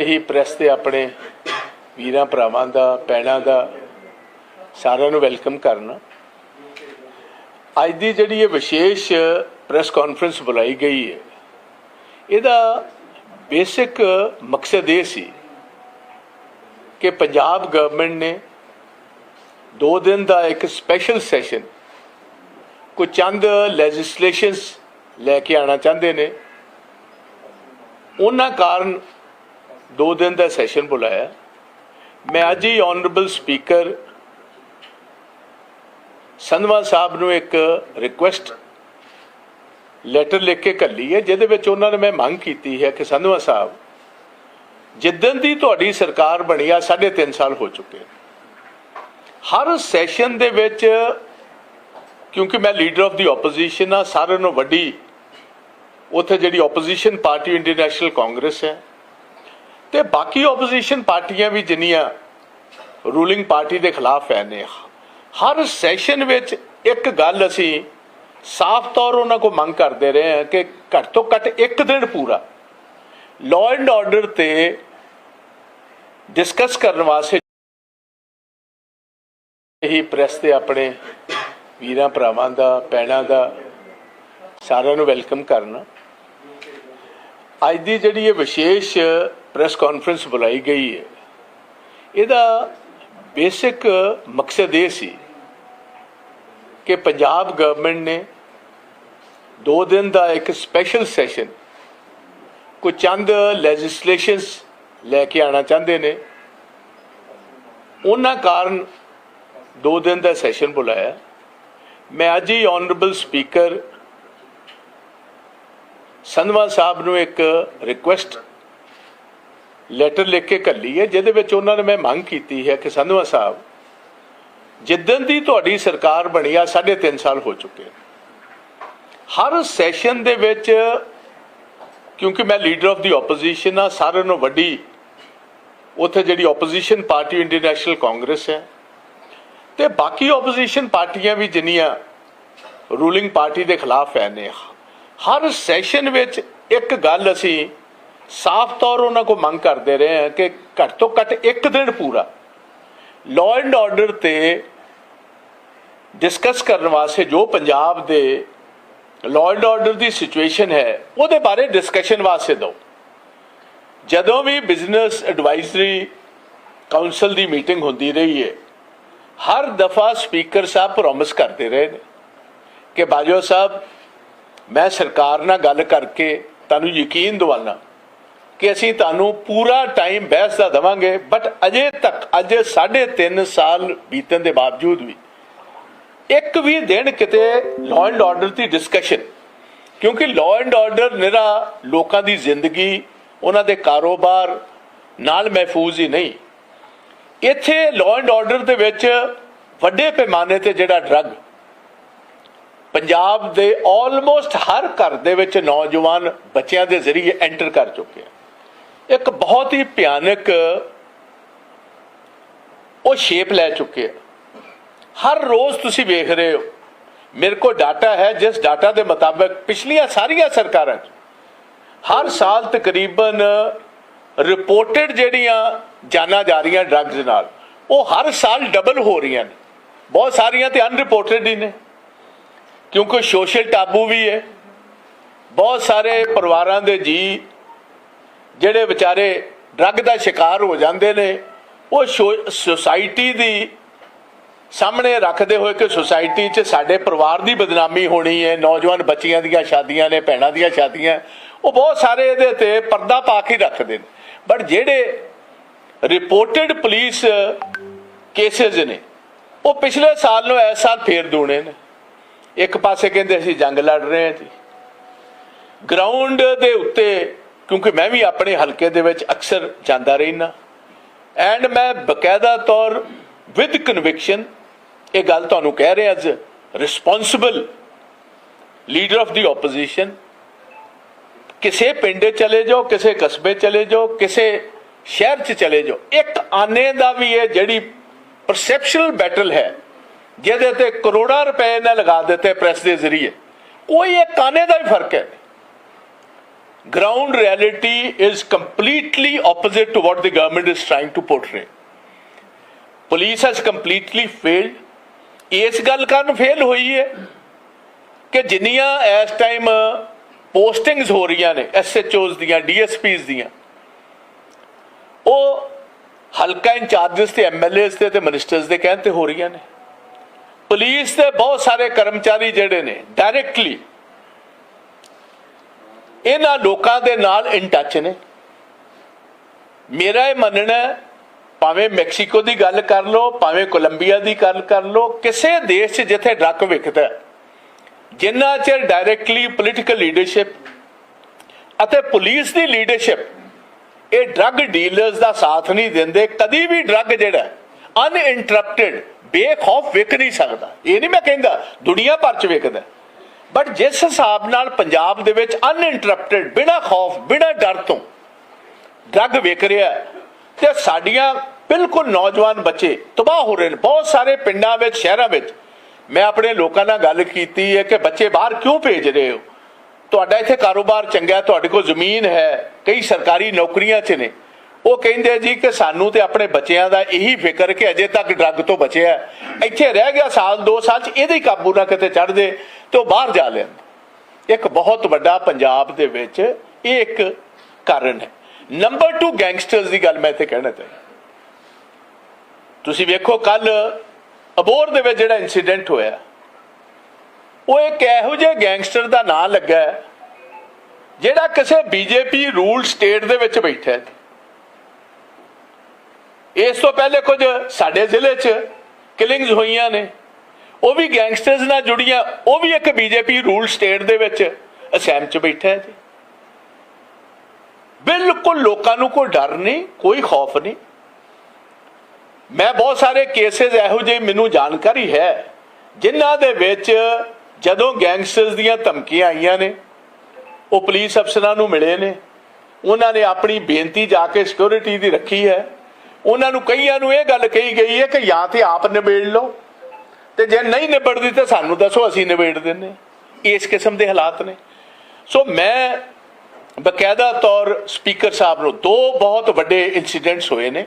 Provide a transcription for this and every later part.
ਇਹੀ ਪ੍ਰੈਸ ਤੇ ਆਪਣੇ ਵੀਰਾਂ, ਭਰਾਵਾਂ ਦਾ ਪੈਣਾ ਦਾ ਸਾਰਿਆਂ ਨੂੰ ਵੈਲਕਮ ਕਰਨਾ। ਅੱਜ ਦੀ ਜਿਹੜੀ ਇਹ ਵਿਸ਼ੇਸ਼ ਪ੍ਰੈਸ ਕਾਨਫਰੰਸ ਬੁਲਾਈ ਗਈ ਹੈ, ਇਹਦਾ ਬੇਸਿਕ ਮਕਸਦ ਇਹ ਸੀ ਕਿ ਪੰਜਾਬ ਗਵਰਨਮੈਂਟ ਨੇ 2 ਦਿਨ ਦਾ ਇੱਕ ਸਪੈਸ਼ਲ ਸੈਸ਼ਨ ਕੋ ਚੰਦ ਲੈਜਿਸਲੇਸ਼ਨਸ ਲੈ ਕੇ ਆਣਾ ਚਾਹੁੰਦੇ ਨੇ। ਉਹਨਾਂ ਕਾਰਨ 2 ਦਿਨ ਦਾ ਸੈਸ਼ਨ ਬੁਲਾਇਆ। ਮੈਂ ਅੱਜ ਹੀ ਆਨਰੇਬਲ ਸਪੀਕਰ ਸੰਧਵਾ ਸਾਹਿਬ ਨੂੰ ਇੱਕ ਰਿਕੁਐਸਟ ਲੈਟਰ ਲਿਖ ਕੇ ਘੱਲੀ ਹੈ, ਜਿਹਦੇ ਵਿੱਚ ਉਹਨਾਂ ਨੇ ਮੈਂ ਮੰਗ ਕੀਤੀ ਹੈ ਕਿ ਸੰਧਵਾ ਸਾਹਿਬ, ਜਿੱਦਣ ਦੀ ਤੁਹਾਡੀ ਸਰਕਾਰ ਬਣੀ ਆ 3.5 ਸਾਲ ਹੋ ਚੁੱਕੇ ਹਰ ਸੈਸ਼ਨ ਦੇ ਵਿੱਚ, ਕਿਉਂਕਿ ਮੈਂ ਲੀਡਰ ਆਫ ਦੀ ਆਪੋਜੀਸ਼ਨ ਆ, ਸਾਰਿਆਂ ਨੂੰ ਵੱਡੀ, ਉੱਥੇ ਜਿਹੜੀ opposition party Indian National Congress ਹੈ। ਤੇ ਬਾਕੀ ਆਪੋਜੀਸ਼ਨ ਪਾਰਟੀਆਂ ਵੀ ਜਿੰਨੀਆਂ ਰੂਲਿੰਗ ਪਾਰਟੀ ਦੇ ਖਿਲਾਫ ਹੈ ਨੇ, ਹਰ ਸੈਸ਼ਨ ਵਿੱਚ ਇੱਕ ਗੱਲ ਅਸੀਂ ਸਾਫ਼ ਤੌਰ ਉਹਨਾਂ ਕੋ ਮੰਗ ਕਰਦੇ ਰਹੇ ਹਾਂ ਕਿ ਘੱਟ ਤੋਂ ਘੱਟ ਇੱਕ ਦਿਨ ਪੂਰਾ ਲਾਅ ਐਂਡ ਆਰਡਰ ਤੇ ਡਿਸਕਸ ਕਰਨ ਵਾਸਤੇ ਇਹੀ ਪ੍ਰੈਸ ਤੇ ਆਪਣੇ ਵੀਰਾਂ, ਭਰਾਵਾਂ ਦਾ ਪੈਣਾ ਦਾ ਸਾਰਿਆਂ ਨੂੰ ਵੈਲਕਮ ਕਰਨਾ। ਅੱਜ ਦੀ ਜਿਹੜੀ ਇਹ ਵਿਸ਼ੇਸ਼ ਪ੍ਰੈਸ ਕਾਨਫਰੰਸ ਬੁਲਾਈ ਗਈ ਹੈ। ਇਹਦਾ ਬੇਸਿਕ ਮਕਸਦ ਇਹ ਸੀ ਕਿ ਪੰਜਾਬ ਗਵਰਨਮੈਂਟ ਨੇ 2 ਦਿਨ ਦਾ ਇੱਕ ਸਪੈਸ਼ਲ ਸੈਸ਼ਨ ਕੋ ਚੰਦ ਲੈਜਿਸਲੇਸ਼ਨਸ ਲੈ ਕੇ ਆਣਾ ਚਾਹੁੰਦੇ ਨੇ। ਉਹਨਾਂ ਕਾਰਨ 2 ਦਿਨ ਦਾ ਸੈਸ਼ਨ ਬੁਲਾਇਆ। ਮੈਂ ਅੱਜ ਹੀ ਆਨਰੇਬਲ ਸਪੀਕਰ ਸੰਧਵਾ ਸਾਹਿਬ ਨੂੰ ਇੱਕ ਰਿਕੁਐਸਟ ਲੈਟਰ ਲਿਖ ਕੇ ਘੱਲੀ ਹੈ, ਜਿਹਦੇ ਵਿੱਚ ਉਹਨਾਂ ਨੇ ਮੈਂ ਮੰਗ ਕੀਤੀ ਹੈ ਕਿ ਸੰਧਵਾ ਸਾਹਿਬ ਜਿੱਦਣ ਦੀ ਤੁਹਾਡੀ ਸਰਕਾਰ ਬਣੀ ਆ 3.5 ਸਾਲ ਹੋ ਚੁੱਕੇ ਹਰ ਸੈਸ਼ਨ ਦੇ ਵਿੱਚ, ਕਿਉਂਕਿ ਮੈਂ ਲੀਡਰ ਆਫ ਦੀ ਆਪੋਜੀਸ਼ਨ ਆ, ਸਾਰਿਆਂ ਨੂੰ ਵੱਡੀ ਉੱਥੇ ਜਿਹੜੀ opposition party Indian National Congress ਹੈ। ਤੇ ਬਾਕੀ ਆਪੋਜੀਸ਼ਨ ਪਾਰਟੀਆਂ ਵੀ ਜਿੰਨੀਆਂ ਰੂਲਿੰਗ ਪਾਰਟੀ ਦੇ ਖਿਲਾਫ ਹੈ ਨੇ। ਹਰ ਸੈਸ਼ਨ ਵਿੱਚ ਇੱਕ ਗੱਲ ਅਸੀਂ ਸਾਫ਼ ਤੌਰ ਉਹਨਾਂ ਕੋ ਮੰਗ ਕਰਦੇ ਰਹੇ ਹਾਂ ਕਿ ਘੱਟ ਤੋਂ ਘੱਟ ਇੱਕ ਦਿਨ ਪੂਰਾ ਲਾਅ ਐਂਡ ਆਰਡਰ ਤੇ ਡਿਸਕਸ ਕਰਨ ਵਾਸਤੇ ਜੋ ਪੰਜਾਬ ਦੇ ਲਾਅ ਐਂਡ ਆਰਡਰ ਦੀ ਸਿਚੁਏਸ਼ਨ ਹੈ, ਉਹਦੇ ਬਾਰੇ ਡਿਸਕਸ਼ਨ ਵਾਸਤੇ ਦਿਓ। ਜਦੋਂ ਵੀ ਬਿਜ਼ਨਸ ਐਡਵਾਈਜ਼ਰੀ ਕਾਉਂਸਲ ਦੀ ਮੀਟਿੰਗ ਹੁੰਦੀ ਰਹੀ ਹੈ, ਹਰ ਦਫਾ ਸਪੀਕਰ ਸਾਹਿਬ ਪ੍ਰੋਮਿਸ ਕਰਦੇ ਰਹੇ ਨੇ ਕਿ ਬਾਜਵਾ ਸਾਹਿਬ, ਮੈਂ ਸਰਕਾਰ ਨਾਲ ਗੱਲ ਕਰਕੇ ਤੁਹਾਨੂੰ ਯਕੀਨ ਦਿਵਾਨਾ ਕਿ ਅਸੀਂ ਤੁਹਾਨੂੰ ਪੂਰਾ ਟਾਈਮ ਬਹਿਸ ਦਾ ਦਵਾਂਗੇ ਬਟ ਅਜੇ ਤੱਕ, ਅਜੇ 3.5 ਸਾਲ ਬੀਤਣ ਦੇ ਬਾਵਜੂਦ ਵੀ, ਇੱਕ ਵੀ ਦਿਨ ਕਿਤੇ ਲਾਅ ਐਂਡ ਆਰਡਰ ਦੀ ਡਿਸਕਸ਼ਨ ਕਿਉਂਕਿ ਲਾਅ ਐਂਡ ਆਰਡਰ ਨਿਰਾ ਲੋਕਾਂ ਦੀ ਜ਼ਿੰਦਗੀ, ਉਹਨਾਂ ਦੇ ਕਾਰੋਬਾਰ ਨਾਲ ਮਹਿਫੂਜ਼ ਹੀ ਨਹੀਂ। ਇੱਥੇ ਲਾਅ ਐਂਡ ਆਰਡਰ ਦੇ ਵਿੱਚ ਵੱਡੇ ਪੈਮਾਨੇ ਤੇ ਜਿਹੜਾ ਡਰੱਗ ਪੰਜਾਬ ਦੇ ਆਲਮੋਸਟ ਹਰ ਘਰ ਦੇ ਵਿੱਚ ਨੌਜਵਾਨ ਬੱਚਿਆਂ ਦੇ ਜ਼ਰੀਏ ਐਂਟਰ ਕਰ ਚੁੱਕੇ ਆ। ਇੱਕ ਬਹੁਤ ਹੀ ਭਿਆਨਕ ਉਹ ਸ਼ੇਪ ਲੈ ਚੁੱਕੇ ਆ ਹਰ ਰੋਜ਼ ਤੁਸੀਂ ਵੇਖ ਰਹੇ ਹੋ। ਮੇਰੇ ਕੋਲ ਡਾਟਾ ਹੈ, ਜਿਸ ਡਾਟਾ ਦੇ ਮੁਤਾਬਕ ਪਿਛਲੀਆਂ ਸਾਰੀਆਂ ਸਰਕਾਰਾਂ 'ਚ ਹਰ ਸਾਲ ਤਕਰੀਬਨ ਰਿਪੋਰਟਡ ਜਿਹੜੀਆਂ ਜਾਨਾਂ ਜਾ ਰਹੀਆਂ ਡਰੱਗਸ ਨਾਲ, ਉਹ ਹਰ ਸਾਲ ਡਬਲ ਹੋ ਰਹੀਆਂ ਨੇ। ਬਹੁਤ ਸਾਰੀਆਂ ਤੇ ਅਨਰਿਪੋਰਟਡ ਹੀ ਨੇ। ਕਿਉਂਕਿ ਸੋਸ਼ਲ ਟਾਬੂ ਵੀ ਹੈ। ਬਹੁਤ ਸਾਰੇ ਪਰਿਵਾਰਾਂ ਦੇ ਜੀ ਜਿਹੜੇ ਵਿਚਾਰੇ ਡਰੱਗ ਦਾ ਸ਼ਿਕਾਰ ਹੋ ਜਾਂਦੇ ਨੇ, ਉਹ ਸੋਸਾਇਟੀ ਦੀ ਸਾਹਮਣੇ ਰੱਖਦੇ ਹੋਏ ਕਿ ਸੋਸਾਇਟੀ 'ਚ ਸਾਡੇ ਪਰਿਵਾਰ ਦੀ ਬਦਨਾਮੀ ਹੋਣੀ ਹੈ, ਨੌਜਵਾਨ ਬੱਚੀਆਂ ਦੀਆਂ ਸ਼ਾਦੀਆਂ ਨੇ, ਭੈਣਾਂ ਦੀਆਂ ਸ਼ਾਦੀਆਂ, ਉਹ ਬਹੁਤ ਸਾਰੇ ਇਹਦੇ ਤੇ ਪਰਦਾ ਪਾ ਕੇ ਰੱਖਦੇ ਨੇ। ਬਟ ਜਿਹੜੇ ਰਿਪੋਰਟਡ ਪੁਲਿਸ ਕੇਸਿਸ ਨੇ, ਉਹ ਪਿਛਲੇ ਸਾਲ ਨੂੰ ਇਸ ਸਾਲ ਫੇਰ ਦੂਣੇ ਨੇ। ਇੱਕ ਪਾਸੇ ਕਹਿੰਦੇ ਅਸੀਂ ਜੰਗ ਲੜ ਰਹੇ ਹਾਂ ਜੀ। ਗਰਾਊਂਡ ਦੇ ਉੱਤੇ ਕਿਉਂਕਿ ਮੈਂ ਵੀ ਆਪਣੇ ਹਲਕੇ ਦੇ ਵਿੱਚ ਅਕਸਰ ਜਾਂਦਾ ਰਹਿਣਾ ਐਂਡ ਮੈਂ ਬਕਾਇਦਾ ਤੌਰ ਵਿਦ ਕਨਵਿਕਸ਼ਨ ਇਹ ਗੱਲ ਤੁਹਾਨੂੰ ਕਹਿ ਰਿਹਾ as responsible leader of the opposition ਕਿਸੇ ਪਿੰਡ ਚਲੇ ਜਾਓ, ਕਿਸੇ ਕਸਬੇ ਚਲੇ ਜਾਓ, ਕਿਸੇ ਸ਼ਹਿਰ 'ਚ ਚਲੇ ਜਾਓ, ਇੱਕ ਆਨੇ ਦਾ ਵੀ ਇਹ ਜਿਹੜੀ ਪਰਸੈਪਸ਼ਨਲ ਬੈਟਲ ਹੈ, ਜਿਹਦੇ ਤੇ ਕਰੋੜਾਂ ਰੁਪਏ ਇਹਨਾਂ ਲਗਾ ਦਿੱਤੇ ਪ੍ਰੈਸ ਦੇ ਜ਼ਰੀਏ, ਕੋਈ ਇੱਕ ਆਨੇ ਦਾ ਵੀ ਫ਼ਰਕ ਹੈ। Ground reality is completely opposite to what the government is trying to portray. Police has completely failed. ਇਸ ਗੱਲ ਕਾਰਨ ਫੇਲ ਹੋਈ ਹੈ ਕਿ ਜਿੰਨੀਆਂ ਇਸ ਟਾਈਮ ਪੋਸਟਿੰਗਸ ਹੋ ਰਹੀਆਂ ਨੇ ਐਸਐਚਓਜ਼ ਦੀਆਂ ਡੀਐਸਪੀਜ਼ ਦੀਆਂ, ਉਹ ਹਲਕਾ ਇੰਚਾਰਜਸ ਤੇ ਐਮਐਲਏਸ ਤੇ ਤੇ ਮਿਨਿਸਟਰਸ ਦੇ ਕਹਿਣ ਤੇ ਹੋ ਰਹੀਆਂ ਨੇ ਪੁਲਿਸ ਦੇ ਬਹੁਤ ਸਾਰੇ ਕਰਮਚਾਰੀ ਜਿਹੜੇ ਨੇ ਡਾਇਰੈਕਟਲੀ ਇਹਨਾਂ ਲੋਕਾਂ ਦੇ ਨਾਲ ਇਨ ਟੱਚ ਨੇ। ਮੇਰਾ ਇਹ ਮੰਨਣਾ ਭਾਵੇਂ ਮੈਕਸੀਕੋ ਦੀ ਗੱਲ ਕਰ ਲਓ ਭਾਵੇਂ ਕੋਲੰਬੀਆ ਦੀ ਗੱਲ ਕਰ ਲਓ ਕਿਸੇ ਦੇਸ਼ 'ਚ ਜਿੱਥੇ ਡਰੱਗ ਵਿਕਦਾ ਹੈ, ਜਿੰਨਾ ਚਿਰ ਡਾਇਰੈਕਟਲੀ ਪੋਲੀਟੀਕਲ ਲੀਡਰਸ਼ਿਪ ਅਤੇ ਪੁਲਿਸ ਦੀ ਲੀਡਰਸ਼ਿਪ ਇਹ ਡਰੱਗ ਡੀਲਰਸ ਦਾ ਸਾਥ ਨਹੀਂ ਦਿੰਦੇ ਕਦੀ ਵੀ ਡਰੱਗ ਜਿਹੜਾ ਅਨਇੰਟਰਪਟਡ ਬੇਖੌਫ ਵਿਕ ਨਹੀਂ ਸਕਦਾ। ਇਹ ਨਹੀਂ ਮੈਂ ਕਹਿੰਦਾ ਦੁਨੀਆ ਭਰ ਚ ਵਿਕਦਾ ਬਟ ਜਿਸ ਹਿਸਾਬ ਨਾਲ ਪੰਜਾਬ ਦੇ ਵਿੱਚ ਅਨਇੰਟਰਪਟਡ ਬਿਨਾ ਖੌਫ, ਬਿਨਾ ਡਰ ਤੋਂ ਡਰੱਗ ਵਿਕ ਰਿਹਾ ਤੇ ਸਾਡੀਆਂ ਬਿਲਕੁਲ ਨੌਜਵਾਨ ਬੱਚੇ ਤਬਾਹ ਹੋ ਰਹੇ ਨੇ। ਬਹੁਤ ਸਾਰੇ ਪਿੰਡਾਂ ਵਿੱਚ, ਸ਼ਹਿਰਾਂ ਵਿੱਚ ਮੈਂ ਆਪਣੇ ਲੋਕਾਂ ਨਾਲ ਗੱਲ ਕੀਤੀ ਹੈ ਕਿ ਬੱਚੇ ਬਾਹਰ ਕਿਉਂ ਭੇਜ ਰਹੇ ਹੋ? ਤੁਹਾਡਾ ਇੱਥੇ ਕਾਰੋਬਾਰ ਚੰਗਾ ਤੁਹਾਡੇ ਕੋਲ ਜ਼ਮੀਨ ਹੈ, ਕਈ ਸਰਕਾਰੀ ਨੌਕਰੀਆਂ 'ਚ ਨੇ। ਉਹ ਕਹਿੰਦੇ ਜੀ ਕਿ ਸਾਨੂੰ ਤੇ ਆਪਣੇ ਬੱਚਿਆਂ ਦਾ ਇਹੀ ਫਿਕਰ ਕਿ ਅਜੇ ਤੱਕ ਡਰੱਗ ਤੋਂ ਬਚਿਆ ਇੱਥੇ ਰਹਿ ਗਿਆ ਸਾਲ 2 ਸਾਲ 'ਚ ਇਹਦੇ ਹੀ ਕਾਬੂ ਨਾ ਕਿਤੇ ਚੜ ਜੇ ਤੇ ਉਹ ਬਾਹਰ ਜਾ ਲੈਂਦੇ। ਇੱਕ ਬਹੁਤ ਵੱਡਾ ਪੰਜਾਬ ਦੇ ਵਿੱਚ ਇਹ ਇੱਕ ਕਾਰਨ ਹੈ। ਨੰਬਰ 2 ਗੈਂਗਸਟਰਸ ਦੀ ਗੱਲ ਮੈਂ ਇੱਥੇ ਕਹਿਣਾ ਚਾਹੀਦਾ। ਤੁਸੀਂ ਵੇਖੋ ਕੱਲ ਅਬੋਰ ਦੇ ਵਿੱਚ ਜਿਹੜਾ ਇਨਸੀਡੈਂਟ ਹੋਇਆ, ਉਹ ਇੱਕ ਇਹੋ ਜਿਹੇ ਗੈਂਗਸਟਰ ਦਾ ਨਾਂ ਲੱਗਾ ਜਿਹੜਾ ਕਿਸੇ ਬੀਜੇਪੀ ਰੂਲ ਸਟੇਟ ਦੇ ਵਿੱਚ ਬੈਠਾ ਹੈ। ਇਸ ਤੋਂ ਪਹਿਲੇ ਕੁਝ ਸਾਡੇ ਜ਼ਿਲ੍ਹੇ 'ਚ ਕਿਲਿੰਗਸ ਹੋਈਆਂ ਨੇ। ਉਹ ਵੀ ਗੈਂਗਸਟਰਸ ਨਾਲ ਜੁੜੀਆਂ, ਉਹ ਵੀ ਇੱਕ ਬੀਜੇਪੀ ਰੂਲ ਸਟੇਟ ਦੇ ਵਿੱਚ ਅਸੈਮ 'ਚ ਬੈਠਾ ਹੈ ਜੀ। ਬਿਲਕੁਲ ਲੋਕਾਂ ਨੂੰ ਕੋਈ ਡਰ ਨਹੀਂ, ਕੋਈ ਖੌਫ ਨਹੀਂ। ਮੈਂ ਬਹੁਤ ਸਾਰੇ ਕੇਸਿਸ ਇਹੋ ਜਿਹੇ ਮੈਨੂੰ ਜਾਣਕਾਰੀ ਹੈ, ਜਿਨ੍ਹਾਂ ਦੇ ਵਿੱਚ ਜਦੋਂ ਗੈਂਗਸਟਰਸ ਦੀਆਂ ਧਮਕੀਆਂ ਆਈਆਂ ਨੇ, ਉਹ ਪੁਲਿਸ ਅਫਸਰਾਂ ਨੂੰ ਮਿਲੇ ਨੇ। ਉਹਨਾਂ ਨੇ ਆਪਣੀ ਬੇਨਤੀ ਜਾ ਕੇ ਸਿਕਿਉਰਿਟੀ ਦੀ ਰੱਖੀ ਹੈ। ਉਹਨਾਂ ਨੂੰ ਕਈਆਂ ਨੂੰ ਇਹ ਗੱਲ ਕਹੀ ਗਈ ਹੈ ਕਿ ਜਾਂ ਤੇ ਆਪ ਨਿਬੇੜ ਲਓ। ਤੇ ਜੇ ਨਹੀਂ ਨਿਬੜਦੀ ਤਾਂ ਸਾਨੂੰ ਦੱਸੋ, ਅਸੀਂ ਨਿਬੇੜ ਦਿੰਨੇ ਇਸ ਕਿਸਮ ਦੇ ਹਾਲਾਤ ਨੇ। ਸੋ ਮੈਂ ਬਕਾਇਦਾ ਤੌਰ ਸਪੀਕਰ ਸਾਹਿਬ ਨੂੰ ਦੋ ਬਹੁਤ ਵੱਡੇ ਇਨਸੀਡੈਂਟਸ ਹੋਏ ਨੇ।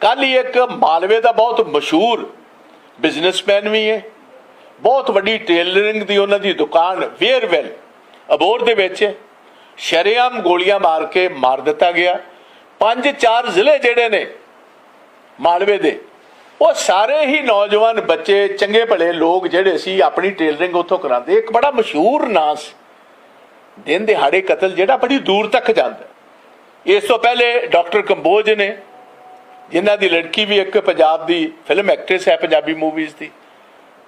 ਕੱਲ ਹੀ ਇੱਕ ਮਾਲਵੇ ਦਾ ਬਹੁਤ ਮਸ਼ਹੂਰ ਬਿਜ਼ਨਸਮੈਨ ਵੀ ਹੈ। ਬਹੁਤ ਵੱਡੀ ਟੇਲਰਿੰਗ ਦੀ ਉਹਨਾਂ ਦੀ ਦੁਕਾਨ ਵੇਅਰਵੈਲ ਅਬੋਰ ਦੇ ਵਿੱਚ ਸ਼ਰੇਆਮ ਗੋਲੀਆਂ ਮਾਰ ਕੇ ਮਾਰ ਦਿੱਤਾ ਗਿਆ। ਪੰਜ ਚਾਰ ਜ਼ਿਲ੍ਹੇ ਜਿਹੜੇ ਨੇ ਮਾਲਵੇ ਦੇ, ਉਹ ਸਾਰੇ ਹੀ ਨੌਜਵਾਨ ਬੱਚੇ, ਚੰਗੇ ਭਲੇ ਲੋਕ ਜਿਹੜੇ ਸੀ, ਆਪਣੀ ਟੇਲਰਿੰਗ ਉੱਥੋਂ ਕਰਾਉਂਦੇ। ਇੱਕ ਬੜਾ ਮਸ਼ਹੂਰ ਨਾਂ ਸੀ। ਦਿਨ ਦਿਹਾੜੇ ਕਤਲ ਜਿਹੜਾ ਬੜੀ ਦੂਰ ਤੱਕ ਜਾਂਦਾ। ਇਸ ਤੋਂ ਪਹਿਲੇ ਡਾਕਟਰ ਕੰਬੋਜ ਨੇ, ਜਿਨ੍ਹਾਂ ਦੀ ਲੜਕੀ ਵੀ ਇੱਕ ਪੰਜਾਬ ਦੀ ਫਿਲਮ ਐਕਟ੍ਰੈਸ ਹੈ, ਪੰਜਾਬੀ ਮੂਵੀਜ਼ ਦੀ,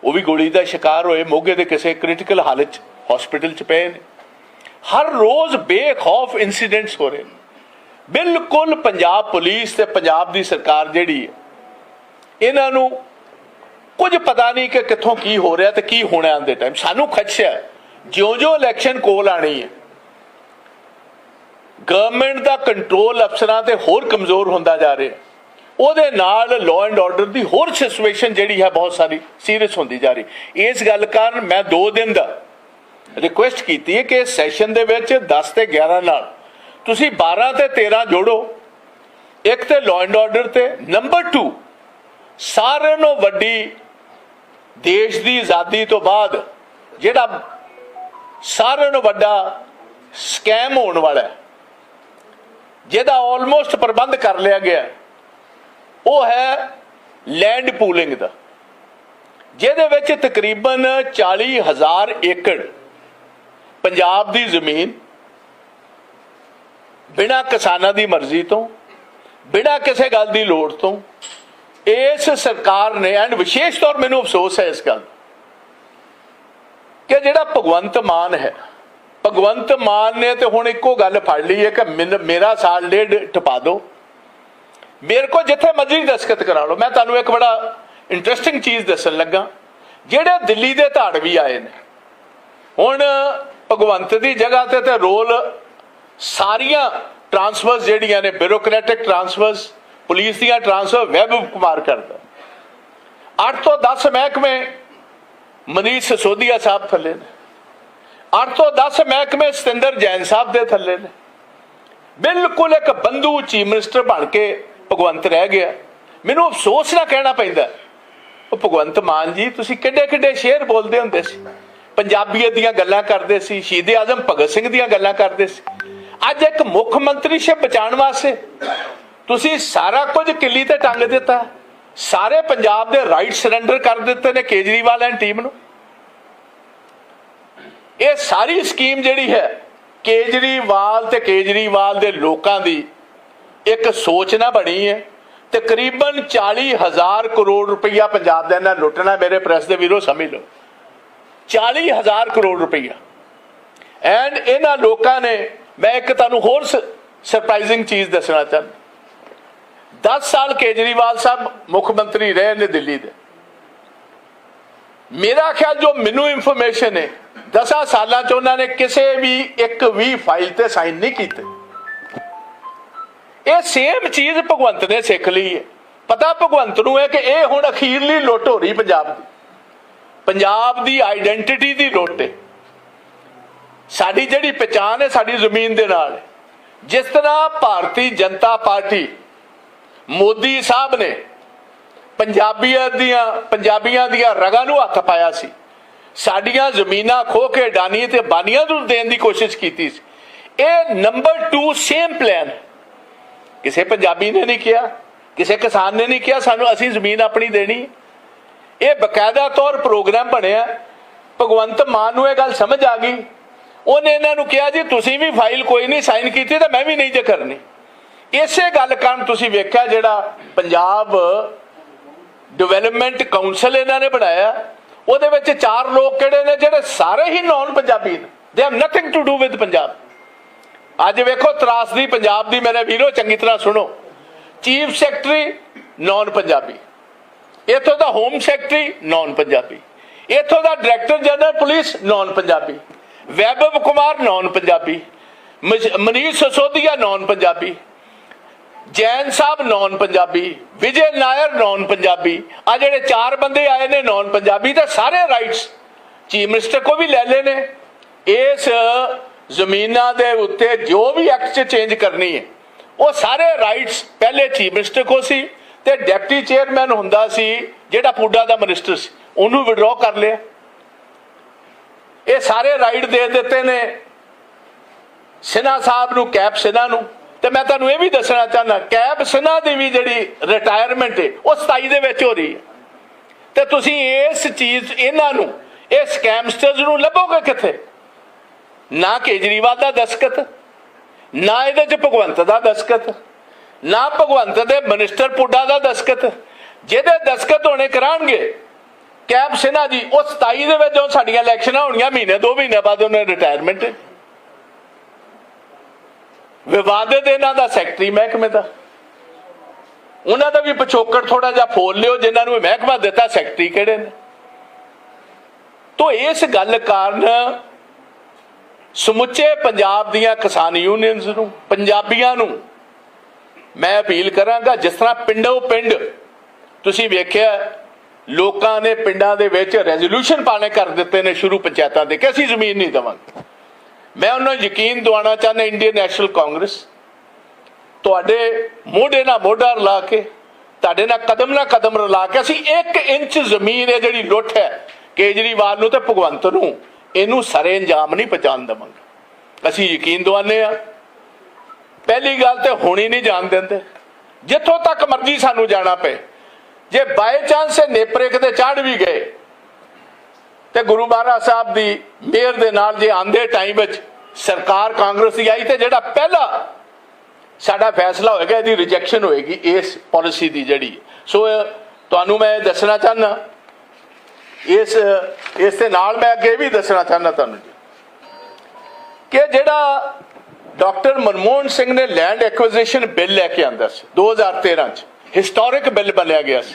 ਉਹ ਵੀ ਗੋਲੀ ਦਾ ਸ਼ਿਕਾਰ ਹੋਏ, ਮੋਗੇ ਦੇ ਕਿਸੇ ਕ੍ਰਿਟੀਕਲ ਹਾਲਤ 'ਚ ਹਸਪੀਟਲ 'ਚ ਪਏ ਨੇ। ਹਰ ਰੋਜ਼ ਬੇਖੌਫ ਇਨਸੀਡੈਂਟਸ ਹੋ ਰਹੇ ਨੇ। ਬਿਲਕੁਲ ਪੰਜਾਬ ਪੁਲਿਸ ਤੇ ਪੰਜਾਬ ਦੀ ਸਰਕਾਰ ਜਿਹੜੀ ਹੈ, ਇਹਨਾਂ ਨੂੰ ਕੁਝ ਪਤਾ ਨਹੀਂ ਕਿ ਕਿੱਥੋਂ ਕੀ ਹੋ ਰਿਹਾ ਤੇ ਕੀ ਹੋਣਾ ਆਂਦੇ ਟਾਈਮ ਸਾਨੂੰ ਖਦਸ਼ਾ ਹੈ, ਜਿਉਂ-ਜਿਉਂ ਇਲੈਕਸ਼ਨ ਕੋਲ ਆਣੀ ਹੈ ਗਵਰਨਮੈਂਟ ਦਾ ਕੰਟਰੋਲ ਅਫਸਰਾਂ ਤੇ ਹੋਰ ਕਮਜ਼ੋਰ ਹੁੰਦਾ ਜਾ ਰਿਹਾ। ਉਹਦੇ ਨਾਲ ਲਾਅ ਐਂਡ ਆਰਡਰ ਦੀ ਹੋਰ ਸਿਚੁਏਸ਼ਨ ਜਿਹੜੀ ਹੈ, ਬਹੁਤ ਸਾਰੀ ਸੀਰੀਅਸ ਹੁੰਦੀ ਜਾ ਰਹੀ। ਇਸ ਗੱਲ ਕਾਰਨ ਮੈਂ 2 ਦਿਨ ਦਾ ਰਿਕੁਐਸਟ ਕੀਤੀ ਹੈ ਕਿ ਸੈਸ਼ਨ ਦੇ ਵਿੱਚ 10 ਤੇ 11 ਨਾਲ ਤੁਸੀਂ 12 ਤੇ 13 ਜੋੜੋ, ਇੱਕ ਤੇ ਲਾਅ ਐਂਡ ਆਰਡਰ ਤੇ ਨੰਬਰ 2 ਸਾਰਿਆਂ ਨੂੰ ਵੱਡੀ ਦੇਸ਼ ਦੀ ਆਜ਼ਾਦੀ ਤੋਂ ਬਾਅਦ ਜਿਹੜਾ ਸਾਰਿਆਂ ਨੂੰ ਵੱਡਾ ਸਕੈਮ ਹੋਣ ਵਾਲਾ ਹੈ, ਜਿਹਦਾ ਆਲਮੋਸਟ ਪ੍ਰਬੰਧ ਕਰ ਲਿਆ ਗਿਆ ਉਹ ਹੈ ਲੈਂਡ ਪੂਲਿੰਗ ਦਾ, ਜਿਹਦੇ ਵਿੱਚ ਤਕਰੀਬਨ 40000 ਏਕੜ ਪੰਜਾਬ ਦੀ ਜ਼ਮੀਨ ਬਿਨਾਂ ਕਿਸਾਨਾਂ ਦੀ ਮਰਜ਼ੀ ਤੋਂ, ਬਿਨਾਂ ਕਿਸੇ ਗੱਲ ਦੀ ਲੋੜ ਤੋਂ, ਇਸ ਸਰਕਾਰ ਨੇ, ਐਂਡ ਵਿਸ਼ੇਸ਼ ਤੌਰ ਮੈਨੂੰ ਅਫਸੋਸ ਹੈ ਇਸ ਗੱਲ ਕਿ ਜਿਹੜਾ ਭਗਵੰਤ ਮਾਨ ਹੈ, ਭਗਵੰਤ ਮਾਨ ਨੇ ਤੇ ਹੁਣ ਇੱਕੋ ਗੱਲ ਫੜ ਲਈ ਹੈ ਕਿ ਮੈਨ- ਮੇਰਾ ਸਾਲ ਡੇਢ ਟਪਾ ਦਿਓ ਮੇਰੇ ਕੋ ਜਿੱਥੇ ਮਰਜ਼ੀ ਦਸਖਤ ਕਰਾ ਲਓ, ਮੈਂ ਤੁਹਾਨੂੰ ਇੱਕ ਬੜਾ ਇੰਟਰਸਟਿੰਗ ਚੀਜ਼ ਦੱਸਣ ਲੱਗਾ। ਜਿਹੜੇ ਦਿੱਲੀ ਦੇ ਧਾੜ ਵੀ ਆਏ ਨੇ, ਹੁਣ ਭਗਵੰਤ ਦੀ ਜਗ੍ਹਾ ਤੇ ਤੇ ਰੋਲ ਸਾਰੀਆਂ ਟਰਾਂਸਫਰਸ ਜਿਹੜੀਆਂ ਨੇ ਬਿਊਰੋਕ੍ਰੈਟਿਕ ਟਰਾਂਸਫਰਸ, ਪੁਲਿਸ ਦੀਆਂ ਟਰਾਂਸਫਰ ਵੈਬ ਕੁਮਾਰ ਕਰਦਾ 8 ਤੋਂ 10 ਮਹਿਕਮੇ ਮਨੀਸ਼ ਸਸੋਦੀਆ ਸਾਹਿਬ ਥੱਲੇ ਨੇ। 8 ਤੋਂ 10 ਮਹਿਕਮੇ ਸਤਿੰਦਰ ਜੈਨ ਸਾਹਿਬ ਦੇ ਥੱਲੇ ਨੇ। ਬਿਲਕੁਲ ਇੱਕ ਬੰਦੂ ਚੀਫ ਮਿਨਿਸਟਰ ਬਣ ਕੇ ਭਗਵੰਤ ਰਹਿ ਗਿਆ। ਮੈਨੂੰ ਅਫਸੋਸ ਨਾ ਕਹਿਣਾ ਪੈਂਦਾ, ਉਹ ਭਗਵੰਤ ਮਾਨ ਜੀ, ਤੁਸੀਂ ਕਿੱਡੇ ਕਿੱਡੇ ਸ਼ੇਰ ਬੋਲਦੇ ਹੁੰਦੇ ਸੀ। ਪੰਜਾਬੀਅਤ ਦੀਆਂ ਗੱਲਾਂ ਕਰਦੇ ਸੀ, ਸ਼ਹੀਦ ਆਜ਼ਮ ਭਗਤ ਸਿੰਘ ਦੀਆਂ ਗੱਲਾਂ ਕਰਦੇ ਸੀ। ਅੱਜ ਇੱਕ ਮੁੱਖ ਮੰਤਰੀ ਮੰਤਰੀਸ਼ਿਪ ਬਚਾਉਣ ਵਾਸਤੇ। ਤੁਸੀਂ ਸਾਰਾ ਕੁਝ ਕਿੱਲੀ ਤੇ ਟੰਗ ਦਿੱਤਾ। ਸਾਰੇ ਪੰਜਾਬ ਦੇ ਰਾਈਟ ਸਰੈਂਡਰ ਕਰ ਦਿੱਤੇ ਨੇ ਕੇਜਰੀਵਾਲ ਐਂਡ ਟੀਮ ਨੂੰ। ਇਹ ਸਾਰੀ ਸਕੀਮ ਜਿਹੜੀ ਹੈ, ਕੇਜਰੀਵਾਲ ਤੇ ਕੇਜਰੀਵਾਲ ਦੇ ਲੋਕਾਂ ਦੀ ਇੱਕ ਸੋਚ ਨਾ ਬਣੀ ਹੈ। ਤਕਰੀਬਨ 40000 ਕਰੋੜ ਰੁਪਈਆ ਪੰਜਾਬ ਦੇ ਨਾਲ ਲੁੱਟਣਾ ਮੇਰੇ ਪ੍ਰੈਸ ਦੇ ਵੀਰੋ, ਸਮਝ ਲਓ। 40000 ਕਰੋੜ ਰੁਪਈਆ। ਐਂਡ ਇਹਨਾਂ ਲੋਕਾਂ ਨੇ ਮੈਂ ਇੱਕ ਤੁਹਾਨੂੰ ਹੋਰ ਸਰਪ੍ਰਾਈਜ਼ਿੰਗ ਚੀਜ਼ ਦੱਸਣਾ ਚਾਹੁੰਦਾ। 10 ਸਾਲ ਕੇਜਰੀਵਾਲ ਸਾਹਿਬ ਮੁੱਖ ਮੰਤਰੀ ਰਹੇ ਨੇ ਦਿੱਲੀ ਦੇ। ਮੇਰਾ ਖਿਆਲ ਜੋ ਮੈਨੂੰ ਇਨਫੋਰਮੇਸ਼ਨ ਹੈ 10 ਸਾਲਾਂ ਚ ਉਹਨਾਂ ਨੇ ਕਿਸੇ ਵੀ ਇੱਕ ਵੀ ਫਾਈਲ ਤੇ ਸਾਈਨ ਨਹੀਂ ਕੀਤੇ। ਇਹ ਸੇਮ ਚੀਜ਼ ਭਗਵੰਤ ਨੇ ਸਿੱਖ ਲਈ ਹੈ। ਪਤਾ ਭਗਵੰਤ ਨੂੰ ਹੈ ਕਿ ਇਹ ਹੁਣ ਅਖੀਰਲੀ ਲੁੱਟ ਹੋ ਰਹੀ ਪੰਜਾਬ ਦੀ। ਪੰਜਾਬ ਦੀ ਆਈਡੈਂਟੀਟੀ ਦੀ ਲੁੱਟ ਹੈ। ਸਾਡੀ ਜਿਹੜੀ ਪਛਾਣ ਹੈ, ਸਾਡੀ ਜ਼ਮੀਨ ਦੇ ਨਾਲ। ਜਿਸ ਤਰ੍ਹਾਂ ਭਾਰਤੀ ਜਨਤਾ ਪਾਰਟੀ ਮੋਦੀ ਸਾਹਿਬ ਨੇ ਪੰਜਾਬੀਅਤ ਦੀਆਂ, ਪੰਜਾਬੀਆਂ ਦੀਆਂ ਰਗਾਂ ਨੂੰ ਹੱਥ ਪਾਇਆ ਸੀ। ਸਾਡੀਆਂ ਜ਼ਮੀਨਾਂ ਖੋ ਕੇ ਡਾਨੀ ਤੇ ਬਾਨੀਆਂ ਨੂੰ ਦੇਣ ਦੀ ਕੋਸ਼ਿਸ਼ ਕੀਤੀ ਸੀ। ਇਹ ਨੰਬਰ 2 ਸੇਮ ਪਲਾਨ ਕਿਸੇ ਪੰਜਾਬੀ ਨੇ ਨਹੀਂ ਕਿਹਾ, ਕਿਸੇ ਕਿਸਾਨ ਨੇ ਨਹੀਂ ਕਿਹਾ, ਸਾਨੂੰ ਅਸੀਂ ਜ਼ਮੀਨ ਆਪਣੀ ਦੇਣੀ ਇਹ ਬਕਾਇਦਾ ਤੌਰ ਪ੍ਰੋਗਰਾਮ ਬਣਿਆ। ਭਗਵੰਤ ਮਾਨ ਨੂੰ ਇਹ ਗੱਲ ਸਮਝ ਆ ਗਈ। ਉਹਨੇ ਇਹਨਾਂ ਨੂੰ ਕਿਹਾ ਜੀ, ਤੁਸੀਂ ਵੀ ਫਾਈਲ ਕੋਈ ਨਹੀਂ ਸਾਈਨ ਕੀਤੀ ਤਾਂ ਮੈਂ ਵੀ ਨਹੀਂ ਜੇ ਕਰਨੀ। ਇਸੇ ਗੱਲ ਕਾਰਨ ਤੁਸੀਂ ਵੇਖਿਆ ਜਿਹੜਾ ਪੰਜਾਬ ਡਿਵੈਲਪਮੈਂਟ ਕਾਉਂਸਲ ਇਹਨਾਂ ਨੇ ਬਣਾਇਆ, ਉਹਦੇ ਵਿੱਚ ਚਾਰ ਲੋਕ ਕਿਹੜੇ ਨੇ, ਜਿਹੜੇ ਸਾਰੇ ਹੀ ਨਾਨ ਪੰਜਾਬੀ ਨੇ। They have nothing to do with Punjab. ਅੱਜ ਵੇਖੋ ਤਰਾਸਦੀ ਪੰਜਾਬ ਦੀ ਮੇਰੇ ਵੀਰੋ, ਚੰਗੀ ਤਰ੍ਹਾਂ ਸੁਣੋ। ਚੀਫ ਸੈਕਟਰੀ ਨਾਨ ਪੰਜਾਬੀ ਇੱਥੋਂ ਦਾ ਹੋਮ ਸੈਕਟਰੀ ਨਾਨ ਪੰਜਾਬੀ ਇੱਥੋਂ ਦਾ director general police non Punjabi Vaibhav Kumar non Punjabi Manish Sisodia non Punjabi, Jain Sahib non Punjabi, Vijay Nair non Punjabi ਆ ਜਿਹੜੇ ਚਾਰ ਬੰਦੇ ਆਏ ਨੇ ਨਾਨ ਪੰਜਾਬੀ, ਤੇ ਸਾਰੇ ਰਾਈਟਸ ਚੀਫ ਮਿਨਿਸਟਰ ਕੋ ਵੀ ਲੈ ਲਏ ਨੇ। ਇਸ ਜ਼ਮੀਨਾਂ ਦੇ ਉੱਤੇ ਜੋ ਵੀ ਐਕਟ ਚ ਚੇਂਜ ਕਰਨੀ ਹੈ, ਉਹ ਸਾਰੇ ਰਾਈਟਸ ਪਹਿਲੇ ਚੀਫ ਮਿਨਿਸਟਰ ਕੋ ਸੀ ਤੇ ਡਿਪਟੀ ਚੇਅਰਮੈਨ ਹੁੰਦਾ ਸੀ, ਜਿਹੜਾ ਪੁੱਡਾ ਦਾ ਮਿਨਿਸਟਰ ਸੀ, ਉਹਨੂੰ ਵਿਡਰਾਅ ਕਰ ਲਿਆ। ਇਹ ਸਾਰੇ ਰਾਈਡ ਦੇ ਦਿੱਤੇ ਨੇ। ਸਿਨਾ ਸਾਹਿਬ ਨੂੰ ਕੈਪ ਸਿਨਾ ਨੂੰ। ਤੇ ਮੈਂ ਤੁਹਾਨੂੰ ਇਹ ਵੀ ਦੱਸਣਾ ਚਾਹੁੰਦਾ ਕੈਪ ਸਿਨਾ ਦੀ ਵੀ ਜਿਹੜੀ ਰਿਟਾਇਰਮੈਂਟ ਹੈ ਉਹ 27 ਦੇ ਵਿੱਚ ਹੋ ਰਹੀ ਹੈ ਤੇ ਤੁਸੀਂ ਇਸ ਚੀਜ਼, ਇਹਨਾਂ ਨੂੰ ਇਹ ਸਕੈਮਸਟਰਸ ਨੂੰ ਲੱਭੋਗੇ ਕਿੱਥੇ? ਨਾ ਕੇਜਰੀਵਾਲ ਦਾ ਦਸਕਤ ਨਾ ਇਹਦੇ ਚ ਭਗਵੰਤ ਦਾ ਦਸਕਤ ਨਾ ਭਗਵੰਤ ਦੇ ਮਿਨਿਸਟਰ ਪੁੱਡਾ ਦਾ ਦਸਕਤ ਜਿਹਦੇ ਦਸਕਤ ਹੋਣੇ ਕਰਾਂਗੇ ਕੈਪ ਸਿਨਾ ਜੀ, ਉਹ 27 ਦੇ ਵਿੱਚ ਜਦੋਂ ਸਾਡੀਆਂ ਇਲੈਕਸ਼ਨਾਂ ਹੋਣੀਆਂ, ਮਹੀਨੇ, ਦੋ ਮਹੀਨੇ ਬਾਅਦ ਉਹਨਾਂ ਰਿਟਾਇਰਮੈਂਟ ਵਿਵਾਦਿਤ ਇਹਨਾਂ ਦਾ ਸੈਕਟਰੀ ਮਹਿਕਮੇ ਦਾ। ਉਹਨਾਂ ਦਾ ਵੀ ਪਿਛੋਕੜ ਥੋੜਾ ਜਿਹਾ ਫੋਲ ਲਿਓ, ਜਿਨ੍ਹਾਂ ਨੂੰ ਮਹਿਕਮਾ ਦਿੱਤਾ ਸੈਕਟਰੀ ਕਿਹੜੇ ਨੇ? ਤੋਂ ਇਸ ਗੱਲ ਕਾਰਨ ਸਮੁੱਚੇ ਪੰਜਾਬ ਦੀਆਂ ਕਿਸਾਨ ਯੂਨੀਅਨਸ ਨੂੰ, ਪੰਜਾਬੀਆਂ ਨੂੰ ਮੈਂ ਅਪੀਲ ਕਰਾਂਗਾ, ਜਿਸ ਤਰ੍ਹਾਂ ਪਿੰਡੋਂ ਪਿੰਡ ਤੁਸੀਂ ਵੇਖਿਆ ਲੋਕਾਂ ਨੇ ਪਿੰਡਾਂ ਦੇ ਵਿੱਚ ਰੈਜ਼ੋਲੂਸ਼ਨ ਪਾਣੇ ਕਰ ਦਿੱਤੇ ਨੇ ਸ਼ੁਰੂ ਪੰਚਾਇਤਾਂ ਦੇ ਕਿ ਅਸੀਂ ਜ਼ਮੀਨ ਨਹੀਂ ਦੇਵਾਂਗੇ। ਮੈਂ ਉਹਨਾਂ ਨੂੰ ਯਕੀਨ ਦਿਵਾਉਣਾ ਚਾਹੁੰਦਾ ਇੰਡੀਅਨ ਨੈਸ਼ਨਲ ਕਾਂਗਰਸ ਤੁਹਾਡੇ ਮੋਢੇ ਨਾਲ ਮੋਢਾ ਰਲਾ ਕੇ, ਤੁਹਾਡੇ ਨਾਲ ਕਦਮ ਨਾਲ ਕਦਮ ਰਲਾ ਕੇ ਅਸੀਂ 1 ਇੰਚ ਜ਼ਮੀਨ ਹੈ ਜਿਹੜੀ ਲੁੱਟ ਹੈ, ਕੇਜਰੀਵਾਲ ਨੂੰ ਤੇ ਭਗਵੰਤ ਨੂੰ, ਇਹਨੂੰ ਸਰੇ ਅੰਜਾਮ ਨਹੀਂ ਪਹੁੰਚਾਉਣ ਦੇਵਾਂਗੇ। ਅਸੀਂ ਯਕੀਨ ਦਿਵਾਉਂਦੇ ਆ ਪਹਿਲੀ ਗੱਲ ਤੇ ਹੁਣੀ ਨਹੀਂ ਜਾਣ ਦਿੰਦੇ। ਜਿੱਥੋਂ ਤੱਕ ਮਰਜ਼ੀ ਸਾਨੂੰ ਜਾਣਾ ਪਏ। ਜੇ ਬਾਈ ਚਾਂਸ ਨੇਪਰੇ ਕਿਤੇ ਚੜ ਵੀ ਗਏ, ਤੇ ਗੁਰੂ ਮਹਾਰਾਜ ਸਾਹਿਬ ਦੀ ਮਿਹਰ ਦੇ ਨਾਲ ਜੇ ਆਂਦੇ ਟਾਈਮ ਵਿੱਚ ਸਰਕਾਰ ਕਾਂਗਰਸ ਦੀ ਆਈ, ਤੇ ਜਿਹੜਾ ਪਹਿਲਾ ਸਾਡਾ ਫੈਸਲਾ ਹੋਏਗਾ, ਇਹਦੀ ਰਿਜੈਕਸ਼ਨ ਹੋਏਗੀ ਇਸ ਪਾਲਿਸੀ ਦੀ ਜਿਹੜੀ। ਸੋ ਤੁਹਾਨੂੰ ਮੈਂ ਇਹ ਦੱਸਣਾ ਚਾਹੁੰਦਾ, ਇਸ ਇਸ ਦੇ ਨਾਲ ਮੈਂ ਅੱਗੇ ਵੀ ਦੱਸਣਾ ਚਾਹੁੰਦਾ ਤੁਹਾਨੂੰ ਜੀ, ਕਿ ਜਿਹੜਾ ਡਾਕਟਰ ਮਨਮੋਹਨ ਸਿੰਘ ਨੇ ਲੈਂਡ ਐਕੁਜੀਸ਼ਨ ਬਿੱਲ ਲੈ ਕੇ ਆਂਦਾ ਸੀ 2013 ਚ ਹਿਸਟੋਰਿਕ ਬਿੱਲ ਬਣਿਆ ਗਿਆ ਸੀ।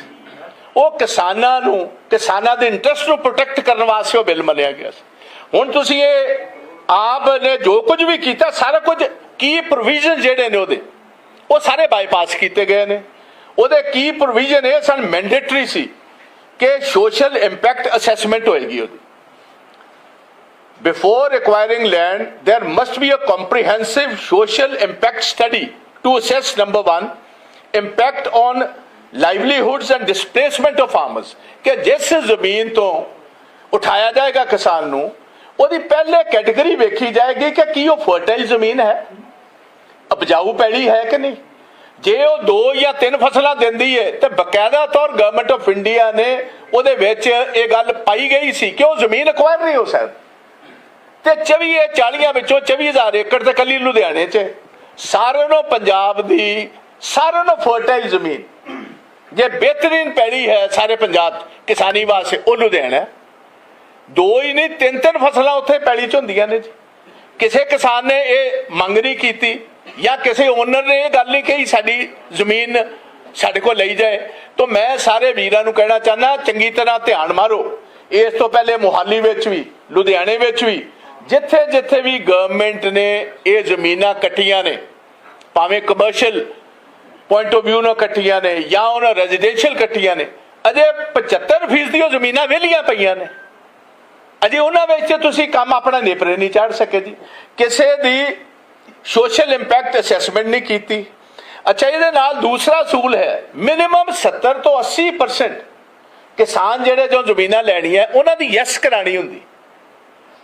ਉਹ ਕਿਸਾਨਾਂ ਨੂੰ ਕਿਸਾਨਾਂ ਦੇ ਇੰਟਰਸਟ ਨੂੰ ਪ੍ਰੋਟੈਕਟ ਕਰਨ ਵਾਸਤੇ ਉਹ ਬਿੱਲ ਬਣਿਆ ਗਿਆ ਸੀ। ਹੁਣ ਤੁਸੀਂ ਇਹ ਆਪ ਨੇ ਜੋ ਕੁਝ ਵੀ ਕੀਤਾ ਸਾਰਾ ਕੁਝ ਕੀ ਪ੍ਰੋਵੀਜ਼ਨ ਜਿਹੜੇ ਨੇ ਉਹਦੇ? ਉਹ ਸਾਰੇ ਬਾਈਪਾਸ ਕੀਤੇ ਗਏ ਨੇ। ਉਹਦੇ ਕੀ ਪ੍ਰੋਵੀਜ਼ਨ ਇਹ ਸਨ ਮੈਂਡੇਟਰੀ ਸੀ ਕਿ ਸੋਸ਼ਲ ਇੰਪੈਕਟ ਅਸੈਸਮੈਂਟ ਹੋਏਗੀ ਉਹਦੀ। Before acquiring land, there must be a comprehensive social impact study to assess number one, impact on livelihoods and displacement of farmers. ਕਿ ਜਿਸ ਜ਼ਮੀਨ ਤੋਂ ਉਠਾਇਆ ਜਾਏਗਾ ਕਿਸਾਨ ਨੂੰ, ਉਹਦੀ ਪਹਿਲੇ ਕੈਟਾਗਰੀ ਵੇਖੀ ਜਾਏਗੀ ਕਿ ਕੀ ਉਹ ਫਰਟਾਈਲ ਜ਼ਮੀਨ ਹੈ, ਉਪਜਾਊ ਪੈਲੀ ਹੈ ਕਿ ਨਹੀਂ ਜੇ ਉਹ ਦੋ ਜਾਂ ਤਿੰਨ ਫਸਲਾਂ ਦਿੰਦੀ ਹੈ ਤੇ ਬਕਾਇਦਾ ਤੌਰ ਗਵਰਨਮੈਂਟ ਆਫ ਇੰਡੀਆ ਨੇ ਉਹਦੇ ਵਿੱਚ ਇਹ ਗੱਲ ਪਾਈ ਗਈ ਸੀ ਕਿ ਉਹ ਜ਼ਮੀਨ ਅਕਵਾਇਰ ਨਹੀਂ ਹੋ ਸਕਦੀ ਤੇ 24 ਇਹ 40 ਵਿੱਚੋਂ 24000 ਏਕੜ ਤੇ ਕੱਲੀ ਲੁਧਿਆਣੇ 'ਚ, ਸਾਰਿਆਂ ਨੂੰ ਪੰਜਾਬ ਦੀ ਸਾਰਿਆਂ ਨੂੰ ਫਰਟਾਈਲ ਜ਼ਮੀਨ। ਜੇ ਬਿਹਤਰੀਨ ਪੈੜੀ ਹੈ ਸਾਰੇ ਪੰਜਾਬ ਕਿਸਾਨੀ ਵਾਸਤੇ, ਉਹ ਲੁਧਿਆਣਾ ਦੋ ਹੀ ਨਹੀਂ, ਤਿੰਨ ਤਿੰਨ ਫਸਲਾਂ ਉੱਥੇ ਪੈੜੀ 'ਚ ਹੁੰਦੀਆਂ ਨੇ ਜੀ। ਕਿਸੇ ਕਿਸਾਨ ਨੇ ਇਹ ਮੰਗ ਨਹੀਂ ਕੀਤੀ, ਜਾਂ ਕਿਸੇ ਓਨਰ ਨੇ ਇਹ ਗੱਲ ਨਹੀਂ ਕਹੀ ਸਾਡੀ ਜ਼ਮੀਨ ਸਾਡੇ ਕੋਲ ਲਈ ਜਾਏ। ਤਾਂ ਮੈਂ ਸਾਰੇ ਵੀਰਾਂ ਨੂੰ ਕਹਿਣਾ ਚਾਹੁੰਦਾ, ਚੰਗੀ ਤਰ੍ਹਾਂ ਧਿਆਨ ਮਾਰੋ। ਇਸ ਤੋਂ ਪਹਿਲੇ ਮੁਹਾਲੀ ਵਿੱਚ ਵੀ, ਲੁਧਿਆਣੇ ਵਿੱਚ ਵੀ ਜਿੱਥੇ ਜਿੱਥੇ ਵੀ ਗਵਰਨਮੈਂਟ ਨੇ ਇਹ ਜ਼ਮੀਨਾਂ ਕੱਟੀਆਂ ਨੇ, ਭਾਵੇਂ ਕਮਰਸ਼ੀਅਲ ਪੁਆਇੰਟ ਆਫ View ਨਾਲ ਕੱਟੀਆਂ ਨੇ ਜਾਂ ਉਹਨਾਂ ਰੈਜ਼ੀਡੈਂਸ਼ੀਅਲ ਕੱਟੀਆਂ ਨੇ, ਅਜੇ 75% ਦੀ ਉਹ ਜ਼ਮੀਨਾਂ ਵਿਹਲੀਆਂ ਪਈਆਂ ਨੇ। ਅਜੇ ਉਹਨਾਂ ਵਿੱਚ ਤੁਸੀਂ ਕੰਮ ਆਪਣਾ ਨੇਪਰੇ ਨਹੀਂ ਚਾੜ ਸਕੇ ਜੀ। ਕਿਸੇ ਦੀ ਸੋਸ਼ਲ ਇੰਪੈਕਟ ਅਸੈਸਮੈਂਟ ਨਹੀਂ ਕੀਤੀ। ਅੱਛਾ, ਇਹਦੇ ਨਾਲ ਦੂਸਰਾ ਸੂਲ ਹੈ ਮਿਨੀਮਮ 70 ਤੋਂ 80% ਕਿਸਾਨ ਜਿਹੜੇ ਜੋ ਜ਼ਮੀਨਾਂ ਲੈਣੀਆਂ, ਉਹਨਾਂ ਦੀ ਯੈਸ ਕਰਾਣੀ ਹੁੰਦੀ।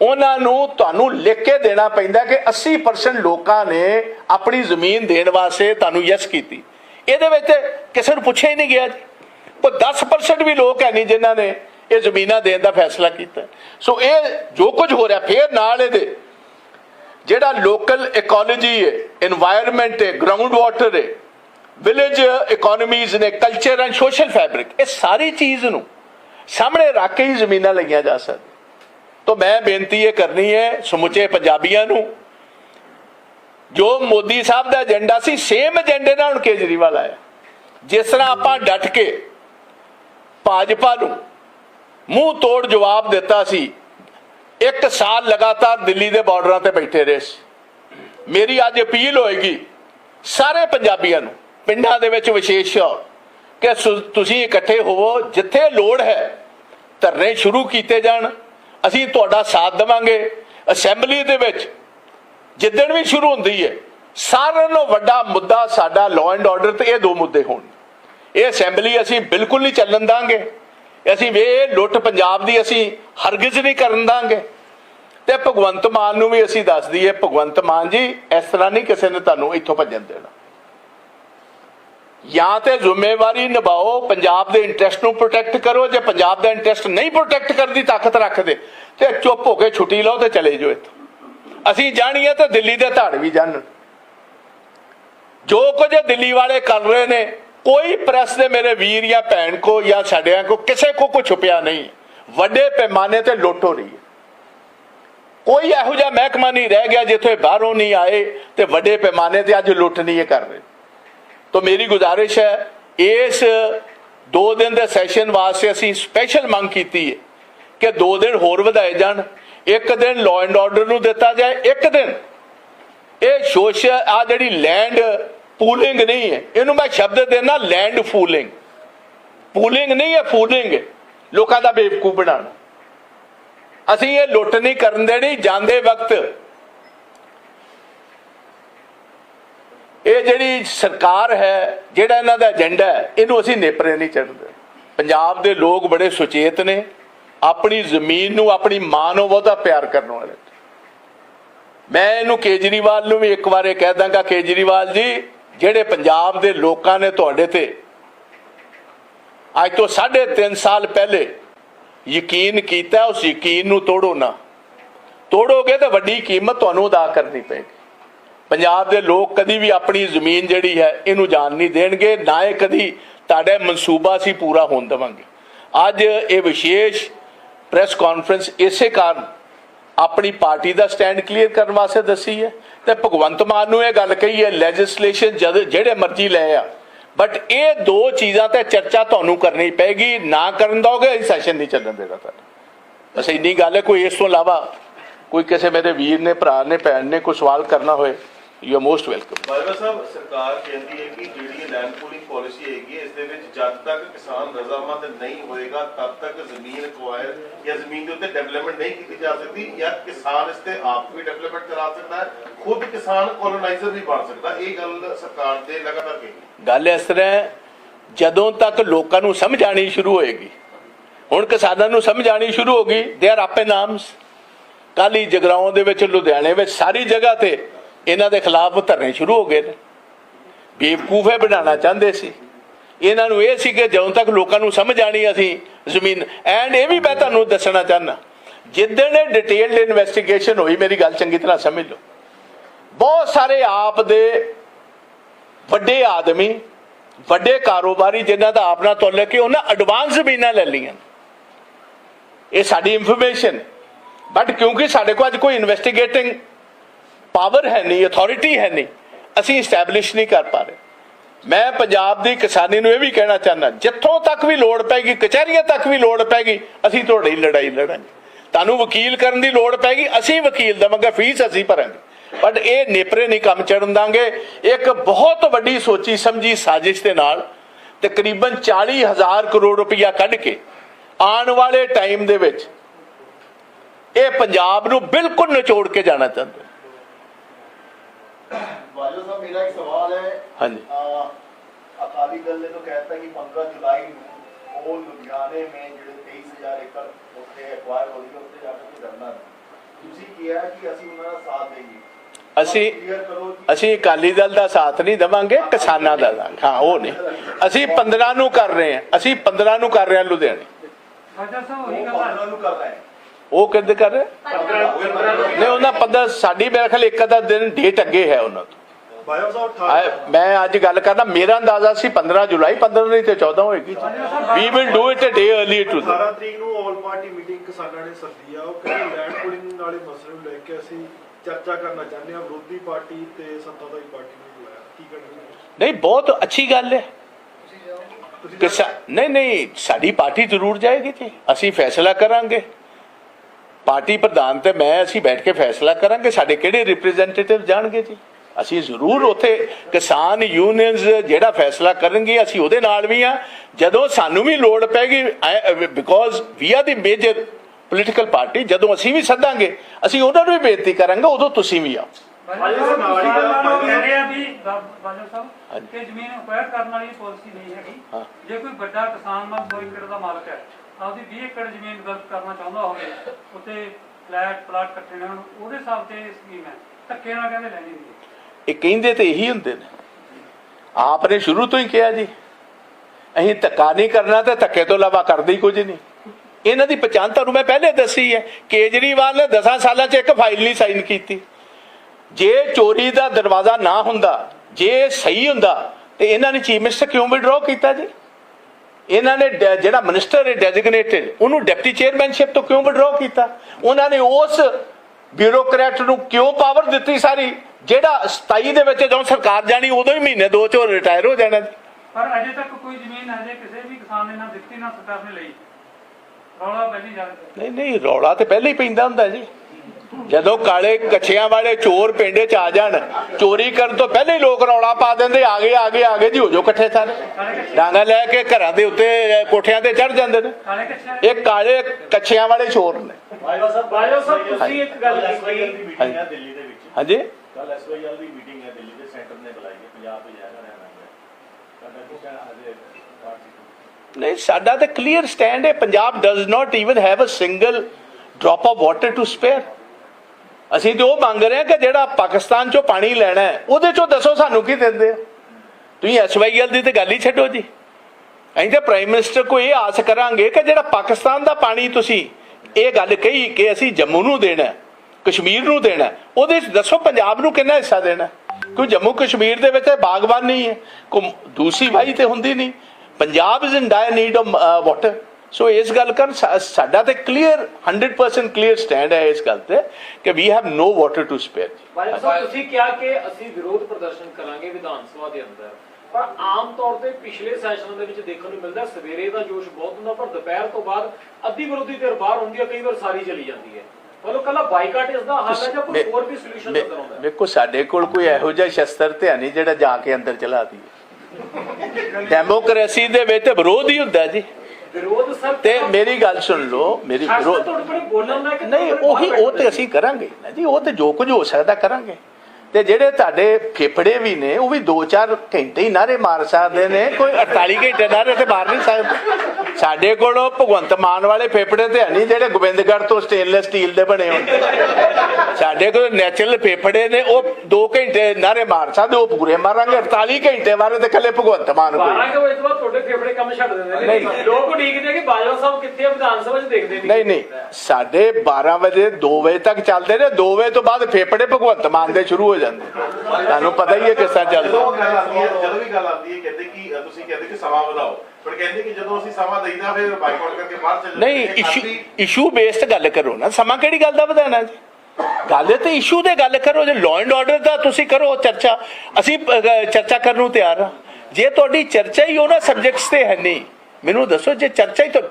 ਉਹਨਾਂ ਨੂੰ ਤੁਹਾਨੂੰ ਲਿਖ ਕੇ ਦੇਣਾ ਪੈਂਦਾ ਕਿ 80% ਲੋਕਾਂ ਨੇ ਆਪਣੀ ਜ਼ਮੀਨ ਦੇਣ ਵਾਸਤੇ ਤੁਹਾਨੂੰ ਯੈਸ ਕੀਤੀ। ਇਹਦੇ ਵਿੱਚ ਕਿਸੇ ਨੂੰ ਪੁੱਛਿਆ ਹੀ ਨਹੀਂ ਗਿਆ। ਜੀ ਪਰ 10% ਵੀ ਲੋਕ ਹੈ ਨਹੀਂ ਜਿਨ੍ਹਾਂ ਨੇ ਇਹ ਜ਼ਮੀਨਾਂ ਦੇਣ ਦਾ ਫੈਸਲਾ ਕੀਤਾ। ਸੋ ਇਹ ਜੋ ਕੁਝ ਹੋ ਰਿਹਾ, ਫੇਰ ਨਾਲ ਇਹਦੇ ਜਿਹੜਾ ਲੋਕਲ ਇਕੋਲੋਜੀ ਹੈ এনवायरमेंट ਹੈ ਗਰਾਊਂਡ ਵਾਟਰ ਹੈ ਵਿਲੇਜ ਇਕਨੋਮੀਜ਼ ਨੇ ਕਲਚਰ ਐਂਡ ਸੋਸ਼ਲ ਫੈਬਰਿਕ ਇਹ ਸਾਰੀ ਚੀਜ਼ ਨੂੰ ਸਾਹਮਣੇ ਰੱਖ ਕੇ ਹੀ ਜ਼ਮੀਨਾਂ ਲਈਆਂ ਜਾ ਸਕਦੀਆਂ। ਤਾਂ ਮੈਂ ਬੇਨਤੀ ਇਹ ਕਰਨੀ ਹੈ, ਸਮੁੱਚੇ ਪੰਜਾਬੀਆਂ ਨੂੰ ਜੋ ਮੋਦੀ ਸਾਹਿਬ ਦਾ ਏਜੰਡਾ ਸੀ ਸੇਮ ਏਜੰਡੇ ਨਾਲ ਹੁਣ ਕੇਜਰੀਵਾਲ ਆਇਆ। ਜਿਸ ਤਰ੍ਹਾਂ ਆਪਾਂ ਡਟ ਕੇ ਭਾਜਪਾ ਨੂੰ ਮੂੰਹ ਤੋੜ ਜਵਾਬ ਦਿੱਤਾ ਸੀ, ਇੱਕ ਸਾਲ ਲਗਾਤਾਰ ਦਿੱਲੀ ਦੇ ਬਾਰਡਰਾਂ ਤੇ ਬੈਠੇ ਰਹੇ ਸੀ। ਮੇਰੀ ਅੱਜ ਅਪੀਲ ਹੋਏਗੀ ਸਾਰੇ ਪੰਜਾਬੀਆਂ ਨੂੰ, ਪਿੰਡਾਂ ਦੇ ਵਿੱਚ ਵਿਸ਼ੇਸ਼ ਤੌਰ ਕਿ ਸੁ- ਤੁਸੀਂ ਇਕੱਠੇ ਹੋਵੋ, ਜਿੱਥੇ ਲੋੜ ਹੈ, ਧਰਨੇ ਸ਼ੁਰੂ ਕੀਤੇ ਜਾਣ। ਅਸੀਂ ਤੁਹਾਡਾ ਸਾਥ ਦੇਵਾਂਗੇ। ਅਸੈਂਬਲੀ ਦੇ ਵਿੱਚ ਜਿੱਦਣ ਵੀ ਸ਼ੁਰੂ ਹੁੰਦੀ ਹੈ ਸਾਰਿਆਂ ਨਾਲੋਂ ਵੱਡਾ ਮੁੱਦਾ ਸਾਡਾ ਲਾਅ ਐਂਡ ਆਰਡਰ ਤੇ ਇਹ ਦੋ ਮੁੱਦੇ ਹੋਣ। ਇਹ ਅਸੈਂਬਲੀ ਅਸੀਂ ਬਿਲਕੁਲ ਨਹੀਂ ਚੱਲਣ ਦਾਂਗੇ। ਅਸੀਂ ਵੇ ਇਹ ਲੁੱਟ ਪੰਜਾਬ ਦੀ ਅਸੀਂ ਹਰਗਿਜ਼ ਨਹੀਂ ਕਰਨ ਦਾਂਗੇ। ਤੇ ਭਗਵੰਤ ਮਾਨ ਨੂੰ ਵੀ ਅਸੀਂ ਦੱਸ ਦਈਏ, ਭਗਵੰਤ ਮਾਨ ਜੀ, ਇਸ ਤਰ੍ਹਾਂ ਨਹੀਂ ਕਿਸੇ ਨੇ ਤੁਹਾਨੂੰ ਇੱਥੋਂ ਭੱਜਣ ਦੇਣਾ। ਜਾਂ ਤੇ ਜ਼ਿੰਮੇਵਾਰੀ ਨਿਭਾਓ, ਪੰਜਾਬ ਦੇ ਇੰਟਰਸਟ ਨੂੰ ਪ੍ਰੋਟੈਕਟ ਕਰੋ, ਜੇ ਪੰਜਾਬ ਦਾ ਇੰਟਰਸਟ ਨਹੀਂ ਪ੍ਰੋਟੈਕਟ ਕਰਨ ਦੀ ਤਾਕਤ ਰੱਖਦੇ, ਤੇ ਚੁੱਪ ਹੋ ਕੇ ਛੁੱਟੀ ਲਓ ਤੇ ਚਲੇ ਜਾਓ ਇੱਥੋਂ। ਅਸੀਂ ਜਾਣੀਏ ਤਾਂ ਦਿੱਲੀ ਦੇ ਧਾੜ ਵੀ ਜਾਣਨ। ਜੋ ਕੁਝ ਦਿੱਲੀ ਵਾਲੇ ਕਰ ਰਹੇ ਨੇ, ਕੋਈ ਪ੍ਰੈਸ ਦੇ ਮੇਰੇ ਵੀਰ ਜਾਂ ਭੈਣ ਕੋ ਜਾਂ ਸਾਡਿਆਂ ਕੋ ਕਿਸੇ ਕੋ ਕੁਝ ਛੁਪਿਆ ਨਹੀਂ। ਵੱਡੇ ਪੈਮਾਨੇ ਤੇ ਲੁੱਟ ਹੋ ਰਹੀ ਹੈ। ਕੋਈ ਇਹੋ ਜਿਹਾ ਮਹਿਕਮਾ ਨਹੀਂ ਰਹਿ ਗਿਆ ਜਿੱਥੇ ਬਾਹਰੋਂ ਨਹੀਂ ਆਏ ਤੇ ਵੱਡੇ ਪੈਮਾਨੇ ਤੇ ਅੱਜ ਲੁੱਟ ਨਹੀਂ ਇਹ ਕਰ ਰਹੇ। ਤਾਂ ਮੇਰੀ ਗੁਜ਼ਾਰਿਸ਼ ਹੈ, ਇਸ ਦੋ ਦਿਨ ਦੇ ਸੈਸ਼ਨ ਵਾਸਤੇ ਅਸੀਂ ਸਪੈਸ਼ਲ ਮੰਗ ਕੀਤੀ ਹੈ ਕਿ ਦੋ ਦਿਨ ਹੋਰ ਵਧਾਏ ਜਾਣ। ਇੱਕ ਦਿਨ ਲਾਅ ਐਂਡ ਆਰਡਰ ਨੂੰ ਦਿੱਤਾ ਜਾਏ, ਇੱਕ ਦਿਨ। ਇਹ ਸੋਸ਼ਲ ਆ ਜਿਹੜੀ ਲੈਂਡ ਪੂਲਿੰਗ ਨਹੀਂ ਹੈ। ਇਹਨੂੰ ਮੈਂ ਸ਼ਬਦ ਦੇਣਾ ਲੈਂਡ ਫੂਲਿੰਗ ਪੂਲਿੰਗ ਨਹੀਂ ਹੈ ਫੂਲਿੰਗ ਲੋਕਾਂ ਦਾ ਬੇਵਕੂਫ ਬਣਾਉਣਾ। ਅਸੀਂ ਇਹ ਲੁੱਟ ਨਹੀਂ ਕਰਨ ਦੇਣੀ, ਜਾਂਦੇ ਵਕਤ ਇਹ ਜਿਹੜੀ ਸਰਕਾਰ ਹੈ, ਜਿਹੜਾ ਇਹਨਾਂ ਦਾ ਏਜੰਡਾ ਇਹਨੂੰ ਅਸੀਂ ਨੇਪਰੇ ਨਹੀਂ ਚੜਦੇ ਪੰਜਾਬ ਦੇ ਲੋਕ ਬੜੇ ਸੁਚੇਤ ਨੇ। ਆਪਣੀ ਜ਼ਮੀਨ ਨੂੰ, ਆਪਣੀ ਮਾਂ ਨੂੰ ਬਹੁਤਾ ਪਿਆਰ ਕਰਨ ਵਾਲੇ ਮੈਂ ਇਹਨੂੰ ਕੇਜਰੀਵਾਲ ਨੂੰ ਵੀ ਇੱਕ ਵਾਰ ਕਹਿ ਦਾਂਗਾ, ਕੇਜਰੀਵਾਲ ਜੀ, ਜਿਹੜੇ ਪੰਜਾਬ ਦੇ ਲੋਕਾਂ ਨੇ ਤੁਹਾਡੇ ਤੇ ਅੱਜ ਤੋਂ 3.5 ਸਾਲ ਪਹਿਲੇ ਯਕੀਨ ਕੀਤਾ, ਉਸ ਯਕੀਨ ਨੂੰ ਤੋੜੋ ਨਾ। ਤੋੜੋਗੇ ਤਾਂ ਵੱਡੀ ਕੀਮਤ ਤੁਹਾਨੂੰ ਅਦਾ ਕਰਨੀ ਪਏਗੀ। ਪੰਜਾਬ ਦੇ ਲੋਕ ਕਦੀ ਵੀ ਆਪਣੀ ਜ਼ਮੀਨ ਜਿਹੜੀ ਹੈ, ਇਹਨੂੰ ਜਾਣ ਨਹੀਂ ਦੇਣਗੇ, ਨਾ ਇਹ ਕਦੀ ਤੁਹਾਡਾ ਮਨਸੂਬਾ ਸੀ ਪੂਰਾ ਹੋਣ ਦੇਵਾਂਗੇ। ਅੱਜ ਇਹ ਵਿਸ਼ੇਸ਼ ਪ੍ਰੈਸ ਕਾਨਫਰੰਸ ਇਸੇ ਕਾਰਨ ਆਪਣੀ ਪਾਰਟੀ ਦਾ ਸਟੈਂਡ ਕਲੀਅਰ ਕਰਨ ਵਾਸਤੇ ਦੱਸੀ ਹੈ ਤੇ ਭਗਵੰਤ ਮਾਨ ਨੂੰ ਇਹ ਗੱਲ ਕਹੀ ਹੈ ਲੈਜਿਸਲੇਸ਼ਨ ਜਦ ਜਿਹੜੇ ਮਰਜ਼ੀ ਲੈ ਆ। ਬਟ ਇਹ ਦੋ ਚੀਜ਼ਾਂ ਤੇ ਚਰਚਾ ਤੁਹਾਨੂੰ ਕਰਨੀ ਪੈਗੀ ਨਾ ਕਰਨ ਦੋਗੇ ਇਹ ਸੈਸ਼ਨ ਨਹੀਂ ਚੱਲਣ ਦੇਗਾ ਤੁਹਾਡਾ। ਬਸ ਇੰਨੀ ਗੱਲ ਹੈ, ਕੋਈ ਇਸ ਤੋਂ ਇਲਾਵਾ ਕੋਈ ਕਿਸੇ ਮੇਰੇ ਵੀਰ ਨੇ, ਭਰਾ ਨੇ, ਭੈਣ ਨੇ ਕੋਈ ਸਵਾਲ ਕਰਨਾ ਹੋਏ you are most welcome Bajwa Sahib ਸਰਕਾਰ ਕਹਿੰਦੀ ਹੈ ਕਿ ਜਿਹੜੀ ਲੈਂਡ ਪੂਲਿੰਗ ਪਾਲਿਸੀ ਹੈਗੀ ਇਸ ਦੇ ਵਿੱਚ ਜਦ ਤੱਕ ਕਿਸਾਨ ਰਜ਼ਾਮੰਦ ਨਹੀਂ ਹੋਏਗਾ ਤਦ ਤੱਕ ਜ਼ਮੀਨ ਅਕਵਾਇਰ ਜਾਂ ਜ਼ਮੀਨ ਦੇ ਉੱਤੇ ਡਿਵੈਲਪਮੈਂਟ ਨਹੀਂ ਕੀਤੀ ਜਾ ਸਕਦੀ ਜਾਂ ਕਿਸਾਨ ਇਸ ਤੇ ਆਪ ਵੀ ਡਿਵੈਲਪਮੈਂਟ ਕਰਾ ਸਕਦਾ ਹੈ ਖੁਦ ਕਿਸਾਨ ਕੋਲੋਨਾਈਜ਼ਰ ਵੀ ਬਣ ਸਕਦਾ ਇਹ ਗੱਲ ਸਰਕਾਰ ਦੇ ਲਗਾਤਾਰ ਕਹੀ ਗੱਲ ਇਸ ਤਰ੍ਹਾਂ ਜਦੋਂ ਤੱਕ ਲੋਕਾਂ ਨੂੰ ਸਮਝ ਆਣੀ ਸ਼ੁਰੂ ਹੋਏਗੀ ਹੁਣ ਕਿਸਾਨਾਂ ਨੂੰ ਸਮਝ ਆਣੀ ਸ਼ੁਰੂ ਹੋ ਗਈ ਦੇ ਆਰ ਆਪੇ ਨਾਮਸ ਕੱਲ੍ਹ ਹੀ ਜਗਰਾਉਂ ਦੇ ਵਿੱਚ ਲੁਧਿਆਣੇ ਵਿੱਚ ਸਾਰੀ ਜਗ੍ਹਾ ਤੇ ਇਹਨਾਂ ਦੇ ਖਿਲਾਫ ਧਰਨੇ ਸ਼ੁਰੂ ਹੋ ਗਏ ਨੇ। ਬੇਵਕੂਫੇ ਬਣਾਉਣਾ ਚਾਹੁੰਦੇ ਸੀ। ਇਹਨਾਂ ਨੂੰ ਇਹ ਸੀ ਕਿ ਜਦੋਂ ਤੱਕ ਲੋਕਾਂ ਨੂੰ ਸਮਝ ਆਣੀ ਅਸੀਂ ਜ਼ਮੀਨ, ਐਂਡ ਇਹ ਵੀ ਮੈਂ ਤੁਹਾਨੂੰ ਦੱਸਣਾ ਚਾਹੁੰਦਾ, ਜਿੱਦਣ ਇਹ ਡਿਟੇਲਡ ਇਨਵੈਸਟੀਗੇਸ਼ਨ ਹੋਈ, ਮੇਰੀ ਗੱਲ ਚੰਗੀ ਤਰ੍ਹਾਂ ਸਮਝ ਲਓ। ਬਹੁਤ ਸਾਰੇ ਆਪ ਦੇ ਵੱਡੇ ਆਦਮੀ, ਵੱਡੇ ਕਾਰੋਬਾਰੀ ਜਿਨ੍ਹਾਂ ਦਾ ਆਪਣਾ ਤੁੱਲ ਕੇ ਉਹਨਾਂ ਐਡਵਾਂਸ ਜ਼ਮੀਨਾਂ ਲੈ ਲਈਆਂ। ਇਹ ਸਾਡੀ ਇਨਫੋਰਮੇਸ਼ਨ ਬਟ ਕਿਉਂਕਿ ਸਾਡੇ ਕੋਲ ਅੱਜ ਕੋਈ ਇਨਵੈਸਟੀਗੇਟਿੰਗ ਪਾਵਰ ਹੈ ਨਹੀਂ ਅਥਾਰਟੀ ਹੈ ਨਹੀਂ, ਅਸੀਂ ਇਸਟੈਬਲਿਸ਼ ਨਹੀਂ ਕਰ ਪਾ ਰਹੇ। ਮੈਂ ਪੰਜਾਬ ਦੀ ਕਿਸਾਨੀ ਨੂੰ ਇਹ ਵੀ ਕਹਿਣਾ ਚਾਹੁੰਦਾ, ਜਿੱਥੋਂ ਤੱਕ ਵੀ ਲੋੜ ਪੈਗੀ, ਕਚਹਿਰੀਆਂ ਤੱਕ ਵੀ ਲੋੜ ਪੈਗੀ, ਅਸੀਂ ਤੁਹਾਡੀ ਲੜਾਈ ਲੜਾਂਗੇ। ਤੁਹਾਨੂੰ ਵਕੀਲ ਕਰਨ ਦੀ ਲੋੜ ਪੈਗੀ, ਅਸੀਂ ਵਕੀਲ ਦੇਵਾਂਗੇ, ਫੀਸ ਅਸੀਂ ਭਰਾਂਗੇ। ਬਟ ਇਹ ਨੇਪਰੇ ਨਹੀਂ ਕੰਮ ਚੜਨ ਦਾਂਗੇ। ਇੱਕ ਬਹੁਤ ਵੱਡੀ ਸੋਚੀ ਸਮਝੀ ਸਾਜ਼ਿਸ਼ ਦੇ ਨਾਲ ਤਕਰੀਬਨ 40000 ਕਰੋੜ ਰੁਪਇਆ ਕੱਢ ਕੇ ਆਉਣ ਵਾਲੇ ਟਾਈਮ ਦੇ ਵਿੱਚ ਇਹ ਪੰਜਾਬ ਨੂੰ ਬਿਲਕੁਲ ਨਿਚੋੜ ਕੇ ਜਾਣਾ ਚਾਹੁੰਦੇ ਬਾਜੋ ਸਾਹਿਬ ਮੇਰਾ ਇੱਕ ਸਵਾਲ ਹੈ। ਹਾਂਜੀ। ਅਕਾਲੀ ਦਲ ਨੇ ਤਾਂ ਕਹਿਤਾ ਕਿ 15 ਜੁਲਾਈ ਨੂੰ ਉਹ ਲੁਧਿਆਣੇ ਮੇ ਜਿਹੜੇ 23000 ਏਕੜ ਉੱਥੇ ਐਕਵਾਇਰ ਹੋ ਰਹੀ ਹੈ ਉੱਥੇ ਜਾ ਕੇ ਕੋਈ ਧਰਨਾ ਨਹੀਂ। ਤੁਸੀਂ ਕਿਹਾ ਕਿ ਅਸੀਂ ਉਹਨਾਂ ਦਾ ਸਾਥ ਦੇਈਏ। ਅਸੀਂ ਕਲੀਅਰ ਕਰੋ ਕਿ ਅਸੀਂ ਅਕਾਲੀ ਦਲ ਦਾ ਸਾਥ ਨਹੀਂ ਦੇਵਾਂਗੇ ਕਿਸਾਨਾਂ ਦਾ ਦਾਂਗੇ ਹਾਂ ਉਹ ਨਹੀਂ। ਅਸੀਂ 15 ਨੂੰ ਕਰ ਰਹੇ ਹਾਂ। ਅਸੀਂ 15 ਨੂੰ ਕਰ ਰਹੇ ਹਾਂ ਲੁਧਿਆਣੇ। ਉਹ ਉਹੀ ਗੱਲ ਹੈ। 15 ਨੂੰ ਕਰ ਰਹੇ ਹੈ। ਉਹ ਕਿੱਦ ਕਰ ਰਹੇ? ਨਹੀਂ ਉਹਨਾਂ 15 ਸਾਡੀ ਮੇਰੇ ਖਿਆਲ ਇੱਕ ਅੱਧਾ ਦਿਨ ਡੇਟ ਅੱਗੇ ਹੈ ਉਹਨਾਂ ਤੋਂ। ਮੈਂ ਅੱਜ ਗੱਲ ਕਰਦਾ ਮੇਰਾ ਅੰਦਾਜ਼ਾ ਸੀ 15 ਜੁਲਾਈ 15 ਨਹੀਂ ਤੇ 14 ਹੋਏਗੀ। We will do it a day early to 18 ਤਰੀਕ ਨੂੰ ਆਲ ਪਾਰਟੀ ਮੀਟਿੰਗ ਕਿਸਾਨਾਂ ਨੇ ਸੱਦੀ ਆ। ਉਹ ਕਹਿੰਦੇ ਲੈਂਡ ਪੂਲਿੰਗ ਵਾਲੇ ਮਸਲੇ ਨੂੰ ਲੈ ਕੇ ਅਸੀਂ ਚਰਚਾ ਕਰਨਾ ਚਾਹੁੰਦੇ ਹਾਂ। ਵਿਰੋਧੀ ਪਾਰਟੀ ਤੇ ਸੱਤਾਧਾਰੀ ਪਾਰਟੀ ਨੂੰ ਬੁਲਾਇਆ। ਕੀ ਕਰਨਾ ਨਹੀਂ ਬਹੁਤ ਅੱਛੀ ਗੱਲ ਹੈ। ਨਹੀਂ ਨਹੀਂ ਸਾਡੀ ਪਾਰਟੀ ਜ਼ਰੂਰ ਜਾਏਗੀ ਜੀ। ਅਸੀਂ ਫੈਸਲਾ ਕਰਾਂਗੇ। ਪਾਰਟੀ ਪ੍ਰਧਾਨ ਤੇ ਮੈਂ ਅਸੀਂ ਬੈਠ ਕੇ ਫੈਸਲਾ ਕਰਾਂਗੇ। ਸਾਡੇ ਕਿਹੜੇ ਰਿਪਰੈਜ਼ੈਂਟੇਟਿਵ ਜਾਣਗੇ ਜੀ? ਅਸੀਂ ਜ਼ਰੂਰ ਉੱਥੇ ਕਿਸਾਨ ਯੂਨੀਅਨਸ ਜਿਹੜਾ ਫੈਸਲਾ ਕਰਨਗੇ ਅਸੀਂ ਉਹਦੇ ਨਾਲ ਵੀ ਆ ਜਦੋਂ ਸਾਨੂੰ ਵੀ ਲੋੜ ਪੈਗੀ because we are the major political party ਜਦੋਂ ਅਸੀਂ ਵੀ ਸੱਦਾਂਗੇ ਅਸੀਂ ਉਹਨਾਂ ਨੂੰ ਵੀ ਬੇਨਤੀ ਕਰਾਂਗੇ ਉਦੋਂ ਤੁਸੀਂ ਵੀ ਆਓ। ਬਾਜਾ ਸਾਹਿਬ ਨਾਲ ਹੀ ਗੱਲ ਕਿਸਾਨਾਂ ਨੂੰ ਕਰ ਕਹਿ ਰਹੇ ਆ ਵੀ ਬਾ- ਬਾਜਾ ਸਾਹਿਬ ਹਾਂਜੀ। ਕਿ ਜ਼ਮੀਨ ਅਕਵਾਇਰ ਕਰਨ ਵਾਲੀ ਪਾਲਿਸੀ ਨਹੀਂ ਹੈਗੀ। ਹਾਂ। ਜੇ ਕੋਈ ਵੱਡਾ ਕਿਸਾਨ ਮਾ 2 ਏਕੜ ਦਾ ਮਾਲਕ ਹੈ ਆਪਦੀ 20 ਏਕੜ ਜ਼ਮੀਨ ਡਿਵੈਲਪ ਕਰਨਾ ਚਾਹੁੰਦਾ ਹੋਵੇ ਉੱਤੇ ਫਲੈਟ ਪਲਾਟ ਨੇ ਉਹਦੇ ਹਿਸਾਬ ਤੇ ਇਹ ਸਕੀਮ ਹੈ। ਧੱਕੇ ਨਾਲ ਕਹਿੰਦੇ ਲੈਣੀ ਨਹੀਂ ਇਹ ਕਹਿੰਦੇ ਤੇ ਇਹੀ ਹੁੰਦੇ ਨੇ। ਆਪ ਨੇ ਸ਼ੁਰੂ ਤੋਂ ਹੀ ਕਿਹਾ ਜੀ, ਅਸੀਂ ਧੱਕਾ ਨਹੀਂ ਕਰਨਾ ਤੇ ਧੱਕੇ ਤੋਂ ਇਲਾਵਾ ਕਰਦੇ ਹੀ ਕੁਝ ਨਹੀਂ। ਇਹਨਾਂ ਦੀ ਪਛਾਣ ਤੁਹਾਨੂੰ ਮੈਂ ਪਹਿਲੇ ਦੱਸੀ ਹੈ, ਕੇਜਰੀਵਾਲ ਨੇ 10 ਸਾਲਾਂ 'ਚ ਇੱਕ ਫਾਈਲ ਨਹੀਂ ਸਾਈਨ ਕੀਤੀ। ਜੇ ਚੋਰੀ ਦਾ ਦਰਵਾਜ਼ਾ ਨਾ ਹੁੰਦਾ, ਜੇ ਸਹੀ ਹੁੰਦਾ, ਤੇ ਇਹਨਾਂ ਨੇ ਚੀਫ ਮਿਨਿਸਟਰ ਕਿਉਂ ਵਿਡਰਾਅ ਕੀਤਾ ਜੀ? ਇਹਨਾਂ ਨੇ ਡ- ਜਿਹੜਾ ਮਿਨਿਸਟਰ ਹੈ ਡੈਜ਼ਿਗਨੇਟਡ ਉਹਨੂੰ ਡਿਪਟੀ ਚੇਅਰਮੈਨਸ਼ਿਪ ਤੋਂ ਕਿਉਂ ਵਿਡਰਾਅ ਕੀਤਾ? ਉਹਨਾਂ ਨੇ ਉਸ ਬਿਊਰੋਕਰੈਟ ਨੂੰ ਕਿਉਂ ਪਾਵਰ ਦਿੱਤੀ ਸਾਰੀ? ਜਿਹੜਾ 27 ਦੇ ਵਿੱਚ ਜਦੋਂ ਸਰਕਾਰ ਜਾਣੀ ਉਦੋਂ ਹੀ ਮਹੀਨੇ ਦੋ ਚ ਰਿਟਾਇਰ ਹੋ ਜਾਣਾ। ਪਰ ਅਜੇ ਤੱਕ ਕੋਈ ਜ਼ਮੀਨ ਹਜੇ ਕਿਸੇ ਵੀ ਕਿਸਾਨ ਨੇ ਨਾ ਦਿੱਤੀ ਨਾ ਸਰਕਾਰ ਨੇ ਲਈ। ਰੌਲਾ ਪਹਿਲੀ ਜਾ ਨਹੀਂ ਨਹੀਂ ਰੌਲਾ ਤੇ ਪਹਿਲੇ ਹੀ ਪੈਂਦਾ ਹੁੰਦਾ ਜੀ। ਜਦੋਂ ਕਾਲੇ ਕੱਛਿਆਂ ਵਾਲੇ ਚੋਰ ਪਿੰਡੇ ਚ ਆ ਜਾਣ ਚੋਰੀ ਕਰਨ ਤੋਂ ਪਹਿਲੇ ਹੀ ਲੋਕ ਰੌਲਾ ਪਾ ਦਿੰਦੇ ਆ ਗਏ ਆ ਗਏ ਆ ਗਏ ਜੀ ਹੋ ਜੋ ਇਕੱਠੇ ਸਾਰੇ। ਡਾਂਗਾ ਲੈ ਕੇ ਘਰਾਂ ਦੇ ਉੱਤੇ ਕੋਠਿਆਂ ਤੇ ਚੜ ਜਾਂਦੇ ਨੇ। ਇਹ ਕਾਲੇ ਕੱਛਿਆਂ ਵਾਲੇ ਚੋਰ ਨੇ। ਬਾਜੋ ਸਾਹਿਬ ਬਾਜਵਾ ਸਾਹਿਬ, ਤੁਸੀਂ ਇੱਕ ਗੱਲ ਐਸਵਾਈਐਲ ਦੀ ਕੀਤੀ। ਮੀਟਿੰਗ ਹੈ ਦਿੱਲੀ ਦੇ ਵਿੱਚ ਹਾਂਜੀ। ਕੱਲ ਐਸਵਾਈਐਲ ਦੀ ਮੀਟਿੰਗ ਹੈ ਦਿੱਲੀ ਦੇ ਸੈਂਟਰ ਨੇ ਬੁਲਾਈ ਹੈ, ਪੰਜਾਬ ਵਿੱਚ ਜਾਏਗਾ ਰਹਿਣਾ ਹੈ। ਤੁਹਾਡਾ ਕੀ ਕਹਿਣਾ ਅਜੇ ਪਾਰਟੀ ਨਹੀਂ, ਸਾਡਾ ਤਾਂ ਕਲੀਅਰ ਸਟੈਂਡ ਹੈ, Punjab does not even have a single drop of water to spare ਅਸੀਂ ਤੇ ਉਹ ਮੰਗ ਰਹੇ ਹਾਂ ਕਿ ਜਿਹੜਾ ਪਾਕਿਸਤਾਨ ਚੋਂ ਪਾਣੀ ਲੈਣਾ ਹੈ, ਉਹਦੇ ਚੋਂ ਦੱਸੋ ਸਾਨੂੰ ਕੀ ਦਿੰਦੇ ਹੋ ਤੁਸੀਂ ਐਸਵਾਈਐਲ ਦੀ ਤੇ ਗੱਲ ਹੀ ਛੱਡੋ ਜੀ। ਅਸੀਂ ਤਾਂ ਪ੍ਰਾਈਮ ਮਿਨਿਸਟਰ ਕੋ ਇਹ ਆਸ ਕਰਾਂਗੇ ਕਿ ਜਿਹੜਾ ਪਾਕਿਸਤਾਨ ਦਾ ਪਾਣੀ ਤੁਸੀਂ ਇਹ ਗੱਲ ਕਹੀ ਕਿ ਅਸੀਂ ਜੰਮੂ ਨੂੰ ਦੇਣਾ ਕਸ਼ਮੀਰ ਨੂੰ ਦੇਣਾ ਉਹਦੇ ਦੱਸੋ ਪੰਜਾਬ ਨੂੰ ਕਿੰਨਾ ਹਿੱਸਾ ਦੇਣਾ ਕਿਉਂ ਜੰਮੂ ਕਸ਼ਮੀਰ ਦੇ ਵਿੱਚ ਬਾਗਬਾਨ ਹੈ? ਕੋਈ ਦੂਸਰੀ ਵਾਈ ਤੇ ਹੁੰਦੀ ਨਹੀਂ। Punjab is in dire need of water so ਇਸ ਗੱਲ ਕਰ ਸਾਡਾ ਤੇ ਕਲੀਅਰ 100% ਕਲੀਅਰ ਸਟੈਂਡ ਹੈ ਇਸ ਗੱਲ ਤੇ ਕਿ we have no water to spare ਤੁਸੀਂ ਕਿਹਾ ਕਿ ਅਸੀਂ ਵਿਰੋਧ ਪ੍ਰਦਰਸ਼ਨ ਕਰਾਂਗੇ ਵਿਧਾਨ ਸਭਾ ਦੇ ਅੰਦਰ। ਪਰ ਆਮ ਤੌਰ ਤੇ ਪਿਛਲੇ ਸੈਸ਼ਨਾਂ ਦੇ ਵਿੱਚ ਦੇਖਣ ਨੂੰ ਮਿਲਦਾ ਸਵੇਰੇ ਦਾ ਜੋਸ਼ ਬਹੁਤ ਹੁੰਦਾ, ਪਰ ਦੁਪਹਿਰ ਤੋਂ ਬਾਅਦ ਅੱਧੀ ਵਿਰੋਧੀ ਧਿਰ ਬਾਹਰ ਹੁੰਦੀ ਹੈ, ਕਈ ਵਾਰ ਸਾਰੀ ਚਲੀ ਜਾਂਦੀ ਹੈ। ਮਤਲਬ ਕੱਲਾ ਬਾਈਕਾਟ ਇਸ ਦਾ ਹੱਲ ਹੈ ਜਾਂ ਕੋਈ ਮੇ- ਹੋਰ ਵੀ ਸੋਲੂਸ਼ਨ ਮੇ- ਨਜ਼ਰ ਆਉਂਦਾ ਹੈ? ਵੇਖੋ ਸਾਡੇ ਕੋਲ ਕੋਈ ਇਹੋ ਜਿਹਾ ਸ਼ਸਤਰ ਤੇ ਨਹੀਂ ਜਿਹੜਾ ਜਾ ਕੇ ਅੰਦਰ ਚਲਾ ਦਈਏ। ਡੈਮੋਕ੍ਰੇਸੀ ਦੇ ਵਿੱਚ ਤੇ ਵਿਰੋਧ ਹੀ ਹੁੰਦਾ ਜੀ। ਵਿਰੋਧ ਸਰ ਤੇ ਮੇਰੀ ਗੱਲ ਸੁਣ ਲਓ ਮੇਰੀ ਵਿਰੋਧ ਦਾ ਨਹੀਂ ਉਹੀ ਉਹ ਤੇ ਅਸੀਂ ਕਰਾਂਗੇ ਨਾ ਜੀ ਉਹ ਤੇ ਜੋ ਕੁਝ ਹੋ ਸਕਦਾ ਕਰਾਂਗੇ। ਤੇ ਜਿਹੜੇ ਤੁਹਾਡੇ ਫੇਫੜੇ ਵੀ ਨੇ ਉਹ ਵੀ 2-4 ਘੰਟੇ ਹੀ ਨਾਰੇ ਮਾਰ ਸਕਦੇ ਨੇ। ਕੋਈ 48 ਘੰਟੇ ਨਾਰੇ ਤੇ ਮਾਰ ਨਹੀਂ ਸਕਦੇ। ਸਾਡੇ ਕੋਲ ਭਗਵੰਤ ਮਾਨ ਵਾਲੇ ਫੇਫੜੇ ਤੇ ਨਹੀਂ ਜਿਹੜੇ ਗੋਬਿੰਦਗੜ੍ਹ ਤੋਂ ਸਟੇਨਲੈਸ ਸਟੀਲ ਦੇ ਬਣੇ ਹੋਣ। ਸਾਡੇ ਕੋਲ ਨੈਚੁਰਲ ਫੇਫੜੇ ਨੇ ਉਹ 2 ਘੰਟੇ ਨਾਰੇ ਮਾਰ ਸਕਦੇ ਉਹ ਪੂਰੇ ਮਾਰਾਂਗੇ। 48 ਘੰਟੇ ਬਾਰੇ ਤੇ ਕੱਲੇ ਭਗਵੰਤ ਮਾਨ ਕੋਈ 12 ਕੁ ਵਜੇ ਤੋਂ ਬਾਅਦ ਤੁਹਾਡੇ ਫੇਫੜੇ ਕੰਮ ਛੱਡ ਦਿੰਦੇ ਨਹੀਂ। ਨੇ ਲੋਕ ਉਡੀਕਦੇ ਕਿ ਬਾਜਵਾ ਸਾਹਿਬ ਕਿੱਥੇ ਵਿਧਾਨ ਸਭਾ 'ਚ ਦੇਖਦੇ ਨਹੀਂ। ਨਹੀਂ ਸਾਡੇ 12 ਵਜੇ 2 ਵਜੇ ਤੱਕ ਚੱਲਦੇ ਨੇ। 2 ਵਜੇ ਤੋਂ ਬਾਅਦ ਫੇਫੜੇ ਭਗਵੰਤ ਮਾਨ ਦੇ ਸ਼ੁਰੂ ਹੋ ਜਾਂਦੇ ਤੁਹਾਨੂੰ ਪਤਾ ਹੀ ਹੈ ਕਿਸ ਤਰ੍ਹਾਂ ਚੱਲਦਾ। ਜਦੋਂ ਗੱਲ ਆਉਂਦੀ ਹੈ ਜਦੋਂ ਵੀ ਗੱਲ ਆਉਂਦੀ ਹੈ ਕਹਿੰਦੇ ਕਿ ਤੁਸੀਂ ਕਹਿੰਦੇ ਕਿ ਸਮਾਂ ਵਧਾਓ। ਪਰ ਕਹਿੰਦੇ ਕਿ ਜਦੋਂ ਅਸੀਂ ਸਮਾਂ ਦੇਈਦਾ ਫਿਰ ਬਾਈਕਾਟ ਕਰਕੇ ਬਾਹਰ ਚੱਲ ਨਹੀਂ ਇਸ਼ੂ ਇਸ਼ੂ ਬੇਸਡ ਗੱਲ ਕਰੋ ਨਾ। ਸਮਾਂ ਕਿਹੜੀ ਗੱਲ ਦਾ ਵਧਾਣਾ ਜੀ? ਗੱਲ ਤੇ ਇਸ਼ੂ ਦੇ ਗੱਲ ਕਰੋ। ਜੇ ਲਾਅ ਐਂਡ ਆਰਡਰ ਦਾ ਤੁਸੀਂ ਕਰੋ ਚਰਚਾ। ਅਸੀਂ ਚਰਚਾ ਕਰਨ ਨੂੰ ਤਿਆਰ ਆ। ਜੇ ਤੁਹਾਡੀ ਚਰਚਾ ਹੀ ਉਹਨਾਂ ਸਬਜੈਕਟਸ ਤੇ ਹੈ ਨਹੀਂ ਮੈਨੂੰ ਦੱਸੋ ਜੇ ਚਰਚਾ ਹੀ ਤਾਂ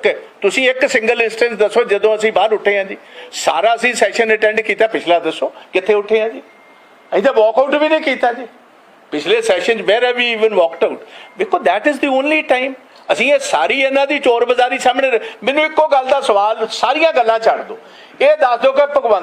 ਤੁਸੀਂ ਇੱਕ ਸਿੰਗਲ ਇੰਸਟੈਂਸ ਦੱਸੋ ਜਦੋਂ ਅਸੀਂ ਬਾਹਰ ਉੱਠੇ ਹਾਂ ਜੀ। ਸਾਰਾ ਅਸੀਂ ਸੈਸ਼ਨ ਅਟੈਂਡ ਕੀਤਾ ਪਿਛਲਾ ਦੱਸੋ। ਕਿੱਥੇ ਉੱਠੇ ਹਾਂ ਜੀ? ਅਸੀਂ ਤਾਂ ਵਾਕ ਆਊਟ ਵੀ ਨਹੀਂ ਕੀਤਾ ਜੀ। ਪਿਛਲੇ ਸੈਸ਼ਨ 'ਚ where we even walked out ਦੇਖੋ, that is the only time ਅਸੀਂ ਇਹ ਸਾਰੀ ਇਹਨਾਂ ਦੀ ਚੋਰ ਬਾਜ਼ਾਰੀ ਸਾਹਮਣੇ ਰ- ਮੈਨੂੰ ਇੱਕੋ ਗੱਲ ਦਾ ਸਵਾਲ, ਸਾਰੀਆਂ ਗੱਲਾਂ ਛੱਡ ਦਿਓ। ਇਹ ਦੱਸ ਦਿਓ ਕਿ ਭਗਵੰਤ